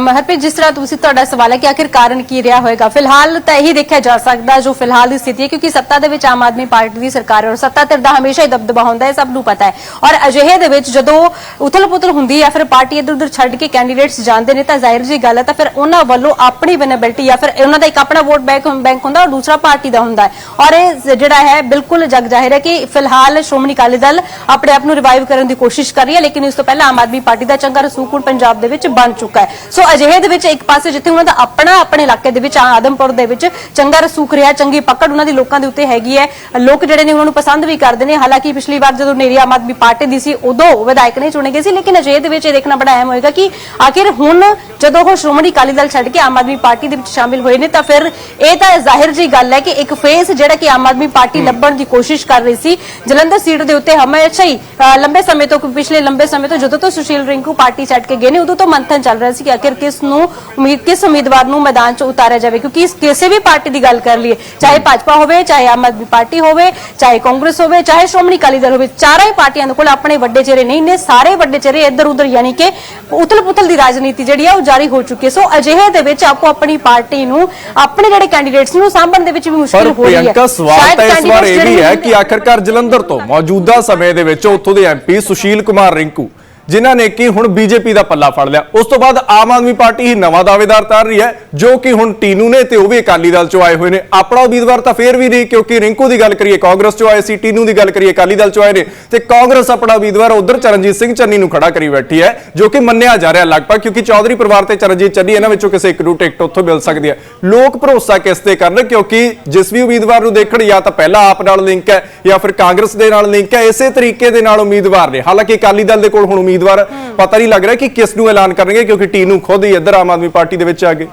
ਮਹਰਪ੍ਰੀਤ, ਜਿਸ ਤਰ੍ਹਾਂ ਤੁਸੀਂ ਤੁਹਾਡਾ ਸਵਾਲ ਹੈ ਕਿ ਆਖਿਰ ਕਾਰਨ ਕੀ ਰਿਹਾ ਹੋਏਗਾ, ਫਿਲਹਾਲ ਤਾਂ ਇਹੀ ਦੇਖਿਆ ਜਾ ਸਕਦਾ ਜੋ ਫਿਲਹਾਲ ਦੀ ਸਥਿਤੀ ਹੈ, ਕਿਉਂਕਿ ਸੱਤਾ ਦੇ ਵਿੱਚ ਆਮ ਆਦਮੀ ਪਾਰਟੀ ਦੀ ਸਰਕਾਰ ਔਰ ਸੱਤਾ ਧਿਰ ਦਾ ਹਮੇਸ਼ਾ ਹੀ ਦਬਦਬਾ ਹੁੰਦਾ ਹੈ ਸਭ ਨੂੰ ਪਤਾ ਹੈ। ਔਰ ਅਜਿਹੇ ਦੇ ਵਿੱਚ ਜਦੋਂ ਉਥਲ-ਪੁਥਲ ਹੁੰਦੀ ਹੈ ਫਿਰ ਪਾਰਟੀ ਇੱਧਰ ਉੱਧਰ ਛੱਡ ਕੇ ਕੈਂਡੀਡੇਟਸ ਜਾਂਦੇ ਨੇ, ਤਾਂ ਜ਼ਾਹਿਰ ਜੀ ਗੱਲ ਹੈ, ਤਾਂ ਫਿਰ ਉਹਨਾਂ ਵੱਲੋਂ ਆਪਣੀ ਵਿਨੈਬਿਲਿਟੀ ਜਾਂ ਫਿਰ ਉਹਨਾਂ ਦਾ ਇੱਕ ਆਪਣਾ ਵੋਟ ਬੈਂਕ ਬੈਂਕ ਹੁੰਦਾ ਔਰ ਦੂਸਰਾ ਪਾਰਟੀ ਦਾ ਹੁੰਦਾ ਹੈ। ਔਰ ਇਹ ਜਿਹੜਾ ਹੈ, ਬਿਲਕੁਲ ਜਗ ਜ਼ਾਹਿਰ ਹੈ ਕਿ ਫਿਲਹਾਲ ਸ਼੍ਰੋਮਣੀ ਅਕਾਲੀ ਦਲ ਆਪਣੇ ਆਪ ਨੂੰ ਰਿਵਾਈਵ ਕਰਨ ਦੀ ਕੋਸ਼ਿਸ਼ ਕਰ ਰਹੀ ਹੈ, ਲੇਕਿਨ ਇਸ ਤੋਂ ਪਹਿਲਾਂ ਆਮ ਆਦਮੀ ਪਾਰਟੀ ਦਾ ਚੰਗਾ ਰਸੂਖ ਪੰਜਾਬ ਦੇ ਵਿੱਚ ਬਣ ਚੁੱਕਾ ਹੈ। ਸੋ ਅਜਿਹੇ ਦੇ ਵਿੱਚ ਇੱਕ ਪਾਸੇ ਜਿੱਥੇ ਉਹਨਾਂ ਦਾ ਆਪਣਾ ਆਪਣੇ ਇਲਾਕੇ ਦੇ ਵਿੱਚ ਆਦਮਪੁਰ ਦੇ ਵਿੱਚ ਚੰਗਾ ਰਸੂਖ ਰਿਹਾ ਚੰਗੀ ਪਕੜ ਉਹਨਾਂ ਦੀ ਲੋਕਾਂ ਦੇ ਉੱਤੇ ਹੈਗੀ ਹੈ। ਲੋਕ ਜਿਹੜੇ ਨੇ ਉਹਨਾਂ ਨੂੰ ਪਸੰਦ ਵੀ ਕਰਦੇ ਨੇ। ਹਾਲਾਂਕਿ ਪਿਛਲੀ ਵਾਰ ਜਦੋਂ ਨੇਰੀ ਆਮ ਆਦਮੀ ਪਾਰਟੀ ਦੀ ਸੀ ਉਦੋਂ ਵਿਧਾਇਕ ਨਹੀਂ ਚੁਣੇ ਗਏ ਸੀ ਲੇਕਿਨ ਅਜਿਹੇ ਦੇ ਵਿੱਚ ਇਹ ਦੇਖਣਾ ਬੜਾ ਅਹਿਮ ਹੋਏਗਾ ਕਿ ਆਖਿਰ ਹੁਣ ਜਦੋਂ ਉਹ ਸ਼੍ਰੋਮਣੀ ਅਕਾਲੀ ਦਲ ਛੱਡ ਕੇ ਆਮ ਆਦਮੀ ਪਾਰਟੀ ਦੇ ਵਿੱਚ ਸ਼ਾਮਿਲ ਹੋਏ ਨੇ ਤਾਂ ਫਿਰ ਇਹ ਤਾਂ ਜ਼ਾਹਿਰ ਜੀ ਗੱਲ ਹੈ ਕਿ ਇੱਕ ਫੇਸ ਜਿਹੜਾ ਕਿ ਆਮ ਆਦਮੀ ਪਾਰਟੀ ਲੱਭਣ ਦੀ ਕੋਸ਼ਿਸ਼ ਕਰ ਰਹੀ ਸੀ। ਜਲੰਧਰ ਸੀਟ ਦੇ ਉੱਤੇ ਹਮੇਸ਼ਾ ਹੀ ਲੰਬੇ ਸਮੇਂ ਤੋਂ ਪਿਛਲੇ ਲੰਬੇ ਸਮੇਂ ਤੋਂ ਜਦੋਂ ਤੋਂ ਸੁਸ਼ੀਲ ਰਿੰਕੂ ਪਾਰਟੀ ਛੱਡ ਕੇ ਗਏ ਨੇ ਉਦੋਂ ਤੋਂ ਤੋਂ ਮੰਥਨ ਚੱਲ ਰਿਹਾ ਸੀ ਕਿ ਆਖਿਰ ਕਿਸ ਨੂੰ ਉਮੀਦ ਕਿਸ ਉਮੀਦਵਾਰ ਨੂੰ ਮੈਦਾਨ 'ਚ ਉਤਾਰਿਆ ਜਾਵੇ? ਕਿਉਂਕਿ ਇਸ ਕਿਸੇ ਵੀ ਪਾਰਟੀ ਦੀ ਗੱਲ ਕਰ ਲਈਏ ਚਾਹੇ ਭਾਜਪਾ ਹੋਵੇ ਚਾਹੇ ਆਮ ਆਦਮੀ ਪਾਰਟੀ ਹੋਵੇ ਚਾਹੇ ਕਾਂਗਰਸ ਹੋਵੇ ਚਾਹੇ ਸ਼੍ਰੋਮਣੀ ਅਕਾਲੀ ਦਲ ਹੋਵੇ ਚਾਰਾਂ ਪਾਰਟੀਆਂ ਦੇ ਕੋਲ ਆਪਣੇ ਵੱਡੇ ਚਿਹਰੇ ਨਹੀਂ ਨੇ। ਸਾਰੇ ਵੱਡੇ ਚਿਹਰੇ ਇੱਧਰ ਉੱਧਰ ਯਾਨੀ ਕਿ ਉਥਲ-ਪੁਥਲ ਦੀ ਰਾਜਨੀਤੀ ਜਿਹੜੀ ਆ ਉਹ ਜਾਰੀ ਹੋ ਚੁੱਕੀ ਸੋ ਅਜਿਹੇ ਦੇ ਵਿੱਚ ਆਪੋ ਆਪਣੀ ਪਾਰਟੀ ਨੂੰ ਆਪਣੇ ਜਿਹੜੇ ਕੈਂਡੀਡੇਟਸ ਨੂੰ ਸਾਂਭਣ ਦੇ ਵਿੱਚ ਵੀ ਮੁਸ਼ਕਿਲ ਪਰ ਹੋ ਰਹੀ ਹੈ। ਪ੍ਰਿਯੰਕਾ ਸਵਾਲ ਤਾਂ ਇਸ ਵਾਰ ਇਹ ਵੀ ਹੈ ਕਿ ਆਖਰਕਾਰ ਜਲੰਧਰ ਤੋਂ ਮੌਜੂਦਾ ਸਮੇਂ ਦੇ ਵਿੱਚ ਉੱਥੋਂ ਦੇ ਐਮਪੀ ਸੁਸ਼ੀਲ ਕੁਮਾਰ ਰਿੰਕੂ ਜਿਨ੍ਹਾਂ ਨੇ ਕਿ ਹੁਣ ਬੀਜੇਪੀ ਦਾ ਪੱਲਾ ਫੜ ਲਿਆ। ਉਸ ਤੋਂ ਬਾਅਦ ਆਮ ਆਦਮੀ ਪਾਰਟੀ ਹੀ ਨਵਾਂ ਦਾਅਵੇਦਾਰ ਤਾਰ ਰਹੀ ਹੈ, ਜੋ ਕਿ ਹੁਣ ਟੀਨੂ ਨੇ ਤੇ ਉਹ ਵੀ ਅਕਾਲੀ ਦਲ ਚੋਂ ਆਏ ਹੋਏ ਨੇ। ਆਪਣਾ ਉਮੀਦਵਾਰ ਤਾਂ ਫੇਰ ਵੀ ਨਹੀਂ, ਕਿਉਂਕਿ ਰਿੰਕੂ ਦੀ ਗੱਲ ਕਰੀਏ, ਕਾਂਗਰਸ ਚੋਂ ਆਏ ਸੀ, ਟੀਨੂ ਦੀ ਗੱਲ ਕਰੀਏ, ਅਕਾਲੀ ਦਲ ਚੋਂ ਆਏ ਨੇ। ਤੇ ਕਾਂਗਰਸ ਆਪਣਾ ਉਮੀਦਵਾਰ ਉਧਰ ਚਰਨਜੀਤ ਸਿੰਘ ਚੰਨੀ ਨੂੰ ਖੜਾ ਕਰੀ ਬੈਠੀ ਹੈ, ਜੋ ਕਿ ਮੰਨਿਆ ਜਾ ਰਿਹਾ ਲਗਭਗ, ਕਿਉਂਕਿ ਚੌਧਰੀ ਪਰਿਵਾਰ ਤੇ ਚਰਨਜੀਤ ਚੰਨੀ ਇਹਨਾਂ ਵਿੱਚੋਂ ਕਿਸੇ ਇੱਕ ਨੂੰ ਟਿਕਟ ਉੱਥੋਂ ਮਿਲ ਸਕਦੀ ਹੈ। ਲੋਕ ਭਰੋਸਾ ਕਿਸ ਤੇ ਕਰਨ? ਕਿਉਂਕਿ ਜਿਸ ਵੀ ਉਮੀਦਵਾਰ ਨੂੰ ਦੇਖਣ, ਜਾਂ ਤਾਂ ਪਹਿਲਾਂ ਆਪ ਨਾਲ ਲਿੰਕ ਹੈ, ਜਾਂ ਫਿਰ ਕਾਂਗਰਸ ਦੇ ਨਾਲ ਲਿੰਕ ਹੈ, ਇਸੇ ਤਰੀਕੇ ਦੇ ਨਾਲ ਉਮੀਦਵਾਰ ਨੇ। ਹਾਲਾਂਕਿ ਅਕਾਲੀ ਦਲ ਦੇ ਕੋਲ ਹੁਣ ਉਮੀਦਵਾਰ। ਪਤਾ ਨਹੀਂ ਲੱਗ ਰਿਹਾ ਕਿ ਕਿਸ ਨੂੰ ਐਲਾਨ ਕਰਨਗੇ ਕਿਉਂਕਿ ਟੀਨੂ ਖੁਦ ਹੀ ਇੱਧਰ ਆਮ ਆਦਮੀ ਪਾਰਟੀ ਦੇ ਵਿੱਚ ਆ ਗਏ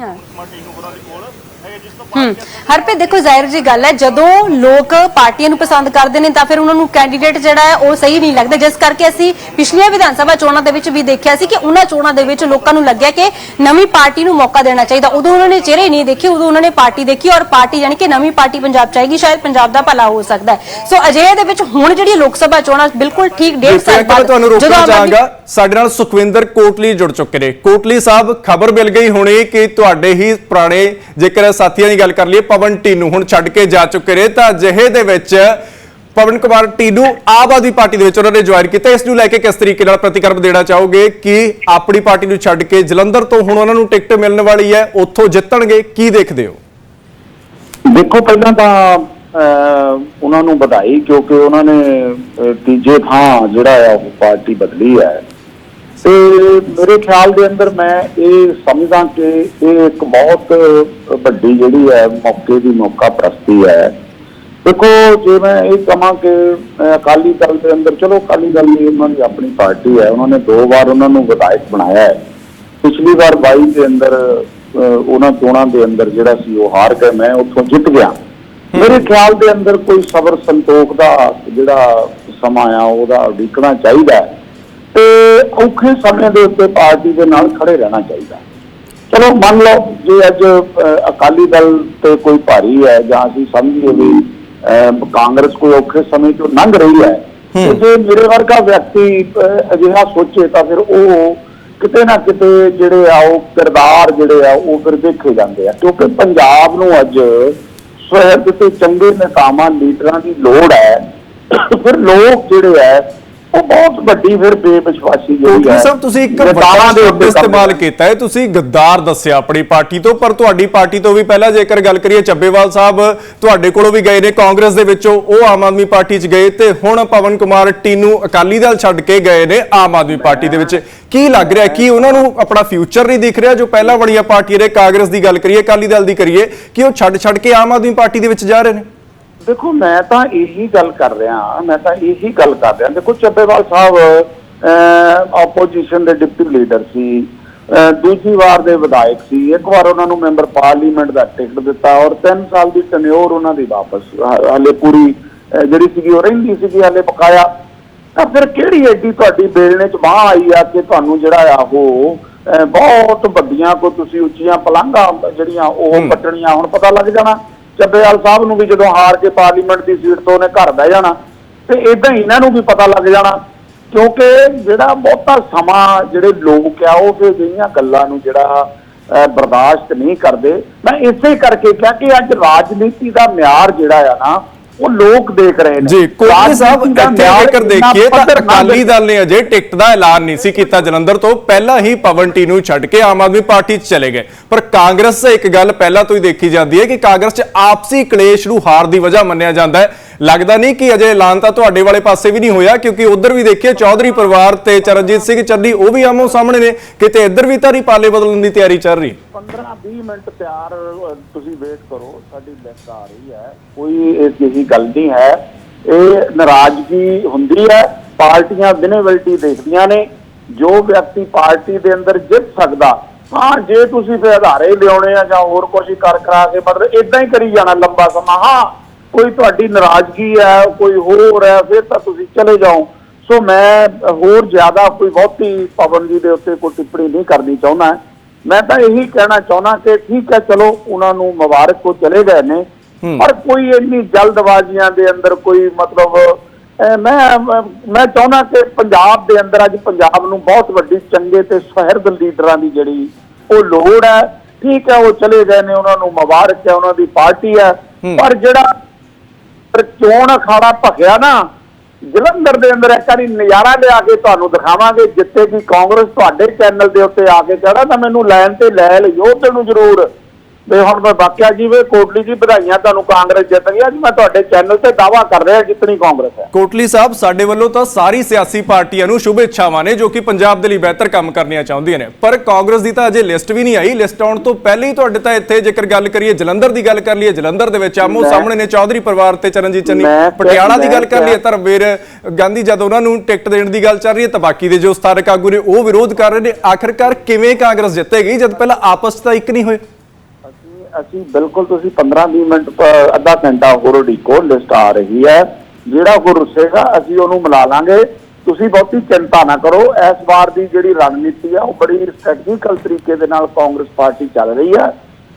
ਹਾਂ ਹੂੰ। ਹਰਪ੍ਰੀਤ ਦੇਖੋ ਜ਼ਾਹਿਰ ਜੀ ਗੱਲ ਹੈ ਜਦੋਂ ਲੋਕ ਪਾਰਟੀਆਂ ਨੂੰ ਪਸੰਦ ਕਰਦੇ ਨੇ ਤਾਂ ਫਿਰ ਉਹਨਾਂ ਨੂੰ ਕੈਂਡੀਡੇਟ ਜਿਹੜਾ ਹੈ ਉਹ ਸਹੀ ਨਹੀਂ ਲੱਗਦਾ। ਜਿਸ ਕਰਕੇ ਅਸੀਂ ਪਿਛਲੀਆਂ ਵਿਧਾਨ ਸਭਾ ਚੋਣਾਂ ਦੇ ਵਿੱਚ ਵੀ ਦੇਖਿਆ ਸੀ ਕਿ ਉਹਨਾਂ ਚੋਣਾਂ ਦੇ ਵਿੱਚ ਲੋਕਾਂ ਨੂੰ ਲੱਗਿਆ ਕਿ ਨਵੀਂ ਪਾਰਟੀ ਨੂੰ ਮੌਕਾ ਦੇਣਾ ਚਾਹੀਦਾ। ਉਦੋਂ ਉਹਨਾਂ ਨੇ ਚਿਹਰੇ ਨਹੀਂ ਦੇਖੇ ਉਦੋਂ ਉਹਨਾਂ ਨੇ ਪਾਰਟੀ ਦੇਖੀ ਔਰ ਪਾਰਟੀ ਯਾਨੀ ਕਿ ਨਵੀਂ ਪਾਰਟੀ ਪੰਜਾਬ ਚ ਆਏਗੀ ਸ਼ਾਇਦ ਪੰਜਾਬ ਦਾ ਭਲਾ ਹੋ ਸਕਦਾ ਹੈ। ਸੋ ਅਜਿਹੇ ਦੇ ਵਿੱਚ ਹੁਣ ਜਿਹੜੀ ਲੋਕ ਸਭਾ ਚੋਣਾਂ ਬਿਲਕੁਲ ਠੀਕ ਡੇਢ ਸਾਲ ਬਾਅਦ ਤੁਹਾਨੂੰ ਰੋਕਣਾ ਚਾਹਾਂਗਾ ਸਾਡੇ ਨਾਲ ਸੁਖਵਿੰਦਰ ਕੋਟਲੀ ਜੁੜ ਚੁੱਕੇ ਨੇ। ਕੋਟਲੀ ਸਾਹਿਬ ਖਬਰ ਮਿਲ ਗਈ ਹੋਣੀ ਕਿ ਤੁਹਾਡੇ ਹੀ ਪੁਰਾਣੇ ਜੇਕਰ ਸਾਥੀਆਂ ਦੀ ਗੱਲ ਕਰ ਲਈਏ ਪਵਨ ਟੀਨੂ। ਹੁਣ ਛੱਡ ਕੇ ਜਾ ਚੁੱਕੇ ਨੇ ਤਾਂ ਅਜਿਹੇ ਦੇ ਵਿੱਚ ਪਵਨ ਕੁਮਾਰ ਟੀਨੂ ਆਮ ਆਦਮੀ ਪਾਰਟੀ ਦੇ ਵਿੱਚ ਉਹਨਾਂ ਨੇ ਜੁਆਇਨ ਕੀਤਾ। ਇਸ ਨੂੰ ਲੈ ਕੇ ਕਿਸ ਤਰੀਕੇ ਨਾਲ ਪ੍ਰਤੀਕਰਮ ਦੇਣਾ ਚਾਹੋਗੇ ਕਿ ਆਪਣੀ ਪਾਰਟੀ ਨੂੰ ਛੱਡ ਕੇ ਜਲੰਧਰ ਤੋਂ ਹੁਣ ਉਹਨਾਂ ਨੂੰ ਟਿਕਟ ਮਿਲਣ ਵਾਲੀ ਹੈ ਉੱਥੋਂ ਜਿੱਤਣਗੇ ਕੀ ਦੇਖਦੇ ਹੋ? ਦੇਖੋ ਪਹਿਲਾਂ ਤਾਂ ਅਹ, ਉਹਨਾਂ ਨੂੰ ਵਧਾਈ ਕਿਉਂਕਿ ਉਹਨਾਂ ਨੇ ਤੀਜੇ ਥਾਂ ਜਿਹੜਾ ਆ ਉਹ ਪਾਰਟੀ ਬਦਲੀ ਹੈ। ਤੇ ਮੇਰੇ ਖਿਆਲ ਦੇ ਅੰਦਰ ਮੈਂ ਇਹ ਸਮਝਦਾ ਕਿ ਇਹ ਇੱਕ ਬਹੁਤ ਵੱਡੀ ਜਿਹੜੀ ਹੈ ਮੌਕੇ ਦੀ ਮੌਕਾ ਪ੍ਰਸਤੀ ਹੈ। ਦੇਖੋ, ਜੇ ਮੈਂ ਇਹ ਕਹਾਂ ਕਿ ਅਕਾਲੀ ਦਲ ਦੇ ਅੰਦਰ, ਚਲੋ ਅਕਾਲੀ ਦਲ ਦੀ ਉਹਨਾਂ ਦੀ ਆਪਣੀ ਪਾਰਟੀ ਹੈ, ਉਹਨਾਂ ਨੇ ਦੋ ਵਾਰ ਉਹਨਾਂ ਨੂੰ ਵਿਧਾਇਕ ਬਣਾਇਆ ਹੈ। ਪਿਛਲੀ ਵਾਰ 22 ਦੇ ਅੰਦਰ ਉਹਨਾਂ ਚੋਣਾਂ ਦੇ ਅੰਦਰ ਜਿਹੜਾ ਸੀ ਉਹ ਹਾਰ ਕੇ ਮੈਂ ਉੱਥੋਂ ਜਿੱਤ ਗਿਆ। ਮੇਰੇ ਖਿਆਲ ਦੇ ਅੰਦਰ ਕੋਈ ਸਬਰ ਸੰਤੋਖ ਦਾ ਜਿਹੜਾ ਸਮਾਂ ਆ, ਉਹਦਾ ਉਡੀਕਣਾ ਚਾਹੀਦਾ ਤੇ ਔਖੇ ਸਮੇਂ ਦੇ ਉੱਤੇ ਪਾਰਟੀ ਦੇ ਨਾਲ ਖੜੇ ਰਹਿਣਾ ਚਾਹੀਦਾ। ਚਲੋ ਮੰਨ ਲਓ ਜੇ ਅੱਜ ਅਕਾਲੀ ਦਲ ਤੇ ਕੋਈ ਭਾਰੀ ਹੈ ਜਾਂ ਅਸੀਂ ਸਮਝੀਏ ਵੀ ਕਾਂਗਰਸ ਕੋਈ ਔਖੇ ਸਮੇਂ ਚੋਂ ਲੰਘ ਰਹੀ ਹੈ ਜੇ ਮੇਰੇ ਵਰਗਾ ਵਿਅਕਤੀ ਅਜਿਹਾ ਸੋਚੇ ਤਾਂ ਫਿਰ ਉਹ ਕਿਤੇ ਨਾ ਕਿਤੇ ਜਿਹੜੇ ਆ ਉਹ ਕਿਰਦਾਰ ਜਿਹੜੇ ਆ ਉਹ ਫਿਰ ਦੇਖੇ ਜਾਂਦੇ ਆ। ਕਿਉਂਕਿ ਪੰਜਾਬ ਨੂੰ ਅੱਜ ਸਹਿਤ ਤੇ ਚੰਗੇ ਨੇਤਾਵਾਂ ਲੀਡਰਾਂ ਦੀ ਲੋੜ ਹੈ। ਫਿਰ ਲੋਕ ਜਿਹੜੇ ਹੈ ਉਹ ਬਹੁਤ ਵੱਡੀ ਫਿਰ ਬੇਵਿਸ਼ਵਾਸੀ ਜਿਹੜੀ ਹੈ। ਸਾਹਿਬ ਤੁਸੀਂ ਇੱਕ ਵੱਡਾ ਦੇ ਉੱਤੇ ਇਸਤੇਮਾਲ ਕੀਤਾ ਹੈ। ਤੁਸੀਂ ਗੱਦਾਰ ਦੱਸਿਆ ਆਪਣੀ ਪਾਰਟੀ ਤੋਂ ਪਰ ਤੁਹਾਡੀ ਪਾਰਟੀ ਤੋਂ ਵੀ ਪਹਿਲਾਂ ਜੇਕਰ ਗੱਲ ਕਰੀਏ ਚੱਬੇਵਾਲ ਸਾਹਿਬ ਤੁਹਾਡੇ ਕੋਲੋਂ ਵੀ ਗਏ ਨੇ ਕਾਂਗਰਸ ਦੇ ਵਿੱਚੋਂ ਉਹ ਆਮ ਆਦਮੀ ਪਾਰਟੀ 'ਚ ਗਏ ਤੇ ਹੁਣ ਪਵਨ ਕੁਮਾਰ ਟੀਨੂ ਅਕਾਲੀ ਦਲ ਛੱਡ ਕੇ ਗਏ ਨੇ ਆਮ ਆਦਮੀ ਪਾਰਟੀ ਦੇ ਵਿੱਚ। ਕੀ ਲੱਗ ਰਿਹਾ? ਕੀ ਉਹਨਾਂ ਨੂੰ ਆਪਣਾ ਫਿਊਚਰ ਨਹੀਂ ਦਿਖ ਰਿਹਾ? ਜੋ ਪਹਿਲਾਂ ਵਾਲੀਆਂ ਪਾਰਟੀਆਂ ਨੇ ਕਾਂਗਰਸ ਦੀ ਗੱਲ ਕਰੀਏ ਅਕਾਲੀ ਦਲ ਦੀ ਕਰੀਏ ਕਿ ਉਹ ਛੱਡ ਛੱਡ ਕੇ ਆਮ ਆਦਮੀ ਪਾਰਟੀ ਦੇ ਵਿੱਚ ਜਾ ਰਹੇ ਨੇ? ਦੇਖੋ ਮੈਂ ਤਾਂ ਇਹੀ ਗੱਲ ਕਰ ਰਿਹਾ ਮੈਂ ਤਾਂ ਇਹੀ ਗੱਲ ਕਰ ਰਿਹਾ ਦੇਖੋ ਚੱਬੇਵਾਲ ਸਾਹਿਬ ਆਪੋਜੀਸ਼ਨ ਦੇ ਡਿਪਟੀ ਲੀਡਰ ਸੀ ਦੂਜੀ ਵਾਰ ਦੇ ਵਿਧਾਇਕ ਸੀ। ਇੱਕ ਵਾਰ ਉਹਨਾਂ ਨੂੰ ਮੈਂਬਰ ਪਾਰਲੀਮੈਂਟ ਦਾ ਟਿਕਟ ਦਿੱਤਾ ਔਰ 3 ਸਾਲ ਦੀ ਟੈਨਿਓਰ ਉਹਨਾਂ ਦੀ ਵਾਪਸ ਹਾਲੇ ਪੂਰੀ ਜਿਹੜੀ ਸੀਗੀ ਉਹ ਰਹਿੰਦੀ ਸੀਗੀ ਹਾਲੇ ਬਕਾਇਆ। ਤਾਂ ਫਿਰ ਕਿਹੜੀ ਐਡੀ ਤੁਹਾਡੀ ਬੇਲਣੇ ਚ ਬਾਹ ਆਈ ਆ ਕਿ ਤੁਹਾਨੂੰ ਜਿਹੜਾ ਆ ਉਹ ਬਹੁਤ ਵੱਡੀਆਂ ਕੋ ਤੁਸੀਂ ਉੱਚੀਆਂ ਪਲੰਘਾਂ ਜਿਹੜੀਆਂ ਉਹ। ਪੱਟਣੀਆਂ ਹੁਣ ਪਤਾ ਲੱਗ ਜਾਣਾ। ਚੱਬੇਵਾਲ ਸਾਹਿਬ ਨੂੰ ਵੀ ਜਦੋਂ ਹਾਰ ਕੇ ਪਾਰਲੀਮੈਂਟ ਦੀ ਸੀਟ ਤੋਂ ਉਹਨੇ ਘਰ ਬਹਿ ਜਾਣਾ ਤੇ ਇਦਾਂ ਹੀ ਇਹਨਾਂ ਨੂੰ ਵੀ ਪਤਾ ਲੱਗ ਜਾਣਾ ਕਿਉਂਕਿ ਜਿਹੜਾ ਬਹੁਤਾ ਸਮਾਂ ਜਿਹੜੇ ਲੋਕ ਆ ਉਹ ਫਿਰ ਜਿਹੀਆਂ ਗੱਲਾਂ ਨੂੰ ਜਿਹੜਾ ਅਹ, ਬਰਦਾਸ਼ਤ ਨਹੀਂ ਕਰਦੇ। ਮੈਂ ਇਸੇ ਕਰਕੇ ਕਿਹਾ ਕਿ ਅੱਜ ਰਾਜਨੀਤੀ ਦਾ ਮਿਆਰ ਜਿਹੜਾ ਆ ਨਾ ਉਹ ਲੋਕ ਦੇਖ ਰਹੇ ਨੇ। ਜੀ ਕੋਟਲੀ ਸਾਹਿਬ ਇੱਥੇ ਜੇਕਰ ਦੇਖੀਏ ਤਾਂ ਅਕਾਲੀ ਦਲ ਨੇ ਅਜੇ ਟਿਕਟ ਦਾ ਐਲਾਨ ਨਹੀਂ ਸੀ ਕੀਤਾ ਜਲੰਧਰ ਤੋਂ। ਪਹਿਲਾਂ ਹੀ ਪਵਨ ਟੀ ਨੂੰ ਛੱਡ ਕੇ ਆਮ ਆਦਮੀ ਪਾਰਟੀ 'ਚ ਚਲੇ ਗਏ। ਪਰ ਕਾਂਗਰਸ 'ਚ ਇੱਕ ਗੱਲ ਪਹਿਲਾਂ ਤੋਂ ਹੀ ਦੇਖੀ ਜਾਂਦੀ ਹੈ ਕਿ ਕਾਂਗਰਸ 'ਚ ਆਪਸੀ ਕਲੇਸ਼ ਨੂੰ ਹਾਰ ਦੀ ਵਜ੍ਹਾ ਮੰਨਿਆ ਜਾਂਦਾ ਹੈ। ਲੱਗਦਾ ਨਹੀਂ ਕਿ ਅਜੇ ਐਲਾਨ ਤਾਂ ਤੁਹਾਡੇ ਵਾਲੇ ਪਾਸੇ ਵੀ ਨਹੀਂ ਹੋਇਆ, ਕਿਉਂਕਿ ਉਧਰ ਵੀ ਦੇਖੀਏ ਚੌਧਰੀ ਪਰਿਵਾਰ ਤੇ ਚਰਨਜੀਤ ਸਿੰਘ ਚੰਨੀ ਉਹ ਵੀ ਆਮੋ ਸਾਹਮਣੇ ਨੇ, ਕਿਤੇ ਇੱਧਰ ਵੀ ਧਾਰੀ ਪਾਲੇ ਬਦਲਣ ਦੀ ਤਿਆਰੀ ਚੱਲ ਰਹੀ 15 20 ਮਿੰਟ ਤਿਆਰ ਤੁਸੀਂ ਵੇਟ ਕਰੋ, ਸਾਡੀ ਲਿਸਟ ਆ ਰਹੀ ਹੈ, ਕੋਈ ਇਸ ਜਿਹੀ ਗੱਲ ਨਹੀਂ ਹੈ। ਇਹ ਨਾਰਾਜ਼ਗੀ ਹੁੰਦੀ ਹੈ, ਪਾਰਟੀਆਂ ਵਿਨੇਬਿਲਟੀ ਦੇਖਦੀਆਂ ਨੇ, ਜੋ ਵਿਅਕਤੀ ਪਾਰਟੀ ਦੇ ਅੰਦਰ ਜਿੱਤ ਸਕਦਾ ਹਾਂ ਜੇ ਤੁਸੀਂ ਫਿਰ ਆਧਾਰੇ ਲਿਆਉਣੇ ਆ ਜਾਂ ਹੋਰ ਕੁਝ ਕਰ ਕਰਾ ਕੇ ਮਤਲਬ ਇਦਾਂ ਹੀ ਕਰੀ ਜਾਣਾ ਲੰਬਾ ਸਮਾਂ, ਹਾਂ ਕੋਈ ਤੁਹਾਡੀ ਨਾਰਾਜ਼ਗੀ ਹੈ ਕੋਈ ਹੋਰ ਹੈ ਫਿਰ ਤਾਂ ਤੁਸੀਂ ਚਲੇ ਜਾਓ। ਸੋ ਮੈਂ ਹੋਰ ਜ਼ਿਆਦਾ ਕੋਈ ਬਹੁਤੀ ਪਾਬੰਦੀ ਦੇ ਉੱਤੇ ਕੋਈ ਟਿੱਪਣੀ ਨਹੀਂ ਕਰਨੀ ਚਾਹੁੰਦਾ। ਮੈਂ ਤਾਂ ਇਹੀ ਕਹਿਣਾ ਚਾਹੁੰਦਾ ਕਿ ਠੀਕ ਹੈ ਚਲੋ ਉਹਨਾਂ ਨੂੰ ਮੁਬਾਰਕ ਉਹ ਚਲੇ ਗਏ ਨੇ। ਪਰ ਕੋਈ ਇੰਨੀ ਜਲਦਬਾਜ਼ੀਆਂ ਦੇ ਅੰਦਰ ਕੋਈ ਮਤਲਬ ਮੈਂ ਮੈਂ ਚਾਹੁੰਦਾ ਕਿ ਪੰਜਾਬ ਦੇ ਅੰਦਰ ਅੱਜ ਪੰਜਾਬ ਨੂੰ ਬਹੁਤ ਵੱਡੀ ਚੰਗੇ ਤੇ ਸੁਹਿਰਦ ਲੀਡਰਾਂ ਦੀ ਜਿਹੜੀ ਉਹ ਲੋੜ ਹੈ। ਠੀਕ ਹੈ ਉਹ ਚਲੇ ਗਏ ਨੇ ਉਹਨਾਂ ਨੂੰ ਮੁਬਾਰਕ ਹੈ ਉਹਨਾਂ ਦੀ ਪਾਰਟੀ ਹੂੰ। ਪਰ ਜਿਹੜਾ ਪਰ ਚੋਣ ਅਖਾੜਾ ਭਖਿਆ ਨਾ? ਜਲੰਧਰ ਦੇ ਅੰਦਰ ਇੱਕ ਵਾਰੀ ਨਜ਼ਾਰਾ ਲਿਆ ਕੇ ਤੁਹਾਨੂੰ ਦਿਖਾਵਾਂਗੇ, ਜਿੱਥੇ ਕਿ ਕਾਂਗਰਸ ਤੁਹਾਡੇ ਚੈਨਲ ਦੇ ਉੱਤੇ ਆ ਕੇ ਚੜਾ ਤਾਂ ਮੈਨੂੰ ਲਾਈਨ ਤੇ ਲੈ ਲਿਓ ਤੈਨੂੰ ਜ਼ਰੂਰ ਵੀ ਹੁਣ ਮੈਂ ਵਾਕਿਆ ਜੀ ਵੇ ਕੋਟਲੀ ਜੀ ਵਧਾਈਆਂ ਤੁਹਾਨੂੰ ਕਾਂਗਰਸ ਜਿੱਤ ਗਈ ਅੱਜ ਮੈਂ ਤੁਹਾਡੇ ਚੈਨਲ ਤੇ ਦਾਵਾ ਕਰ ਰਿਹਾ ਜਿੱਤਣੀ ਕਾਂਗਰਸ ਹੈ। ਕੋਟਲੀ ਸਾਹਿਬ ਸਾਡੇ ਵੱਲੋਂ ਤਾਂ ਸਾਰੀ ਸਿਆਸੀ ਪਾਰਟੀਆਂ ਨੂੰ ਸ਼ੁਭ ਇੱਛਾਵਾਂ ਨੇ ਜੋ ਕਿ ਪੰਜਾਬ ਦੇ ਲਈ ਬਿਹਤਰ ਕੰਮ ਕਰਨੀਆਂ ਚਾਹੁੰਦੀਆਂ ਨੇ। ਪਰ ਕਾਂਗਰਸ ਦੀ ਤਾਂ ਅਜੇ ਲਿਸਟ ਵੀ ਨਹੀਂ ਆਈ। ਲਿਸਟ ਆਉਣ ਤੋਂ ਪਹਿਲਾਂ ਹੀ ਤੁਹਾਡੇ ਤਾਂ ਇੱਥੇ ਜੇਕਰ ਗੱਲ ਕਰੀਏ ਜਲੰਧਰ ਦੀ ਗੱਲ ਕਰ ਲਈਏ ਜਲੰਧਰ ਦੇ ਵਿੱਚ ਆਮੋ ਸਾਹਮਣੇ ਨੇ ਚੌਧਰੀ ਪਰਿਵਾਰ ਤੇ ਚਰਨਜੀਤ ਚੰਨੀ। ਪਟਿਆਲਾ ਦੀ ਗੱਲ ਕਰ ਲਈਏ ਧਰਮਵੀਰ ਗਾਂਧੀ ਜਦ ਉਹਨਾਂ ਨੂੰ ਟਿਕਟ ਦੇਣ ਦੀ ਗੱਲ ਚੱਲ ਰਹੀ ਹੈ ਤਾਂ ਬਾਕੀ ਦੇ ਜੋ ਸਥਾਨਕ ਆਗੂ ਨੇ ਉਹ ਵਿਰੋਧ ਕਰ ਰਹੇ ਨੇ। ਆਖਰਕਾਰ ਕਿਵੇਂ ਕਾਂਗਰਸ ਜਿੱਤੇਗੀ ਜਦ ਪਹਿਲਾਂ ਆਪਸ ਤਾਂ ਇੱਕ ਨਹੀਂ ਹੋਏ? ਅਸੀਂ ਬਿਲਕੁਲ ਤੁਸੀਂ 15-20 ਮਿੰਟ ਅੱਧਾ ਘੰਟਾ ਹੋਰ ਉਡੀਕੋ ਲਿਸਟ ਆ ਰਹੀ ਹੈ। ਜਿਹੜਾ ਕੋਈ ਰੁੱਸੇਗਾ ਅਸੀਂ ਉਹਨੂੰ ਮਿਲਾ ਲਾਂਗੇ। ਤੁਸੀਂ ਬਹੁਤੀ ਚਿੰਤਾ ਨਾ ਕਰੋ। ਇਸ ਵਾਰ ਦੀ ਜਿਹੜੀ ਰਣਨੀਤੀ ਹੈ ਉਹ ਬੜੀ ਸਟ੍ਰੈਟਜੀਕਲ ਤਰੀਕੇ ਦੇ ਨਾਲ ਕਾਂਗਰਸ ਪਾਰਟੀ ਚੱਲ ਰਹੀ ਹੈ।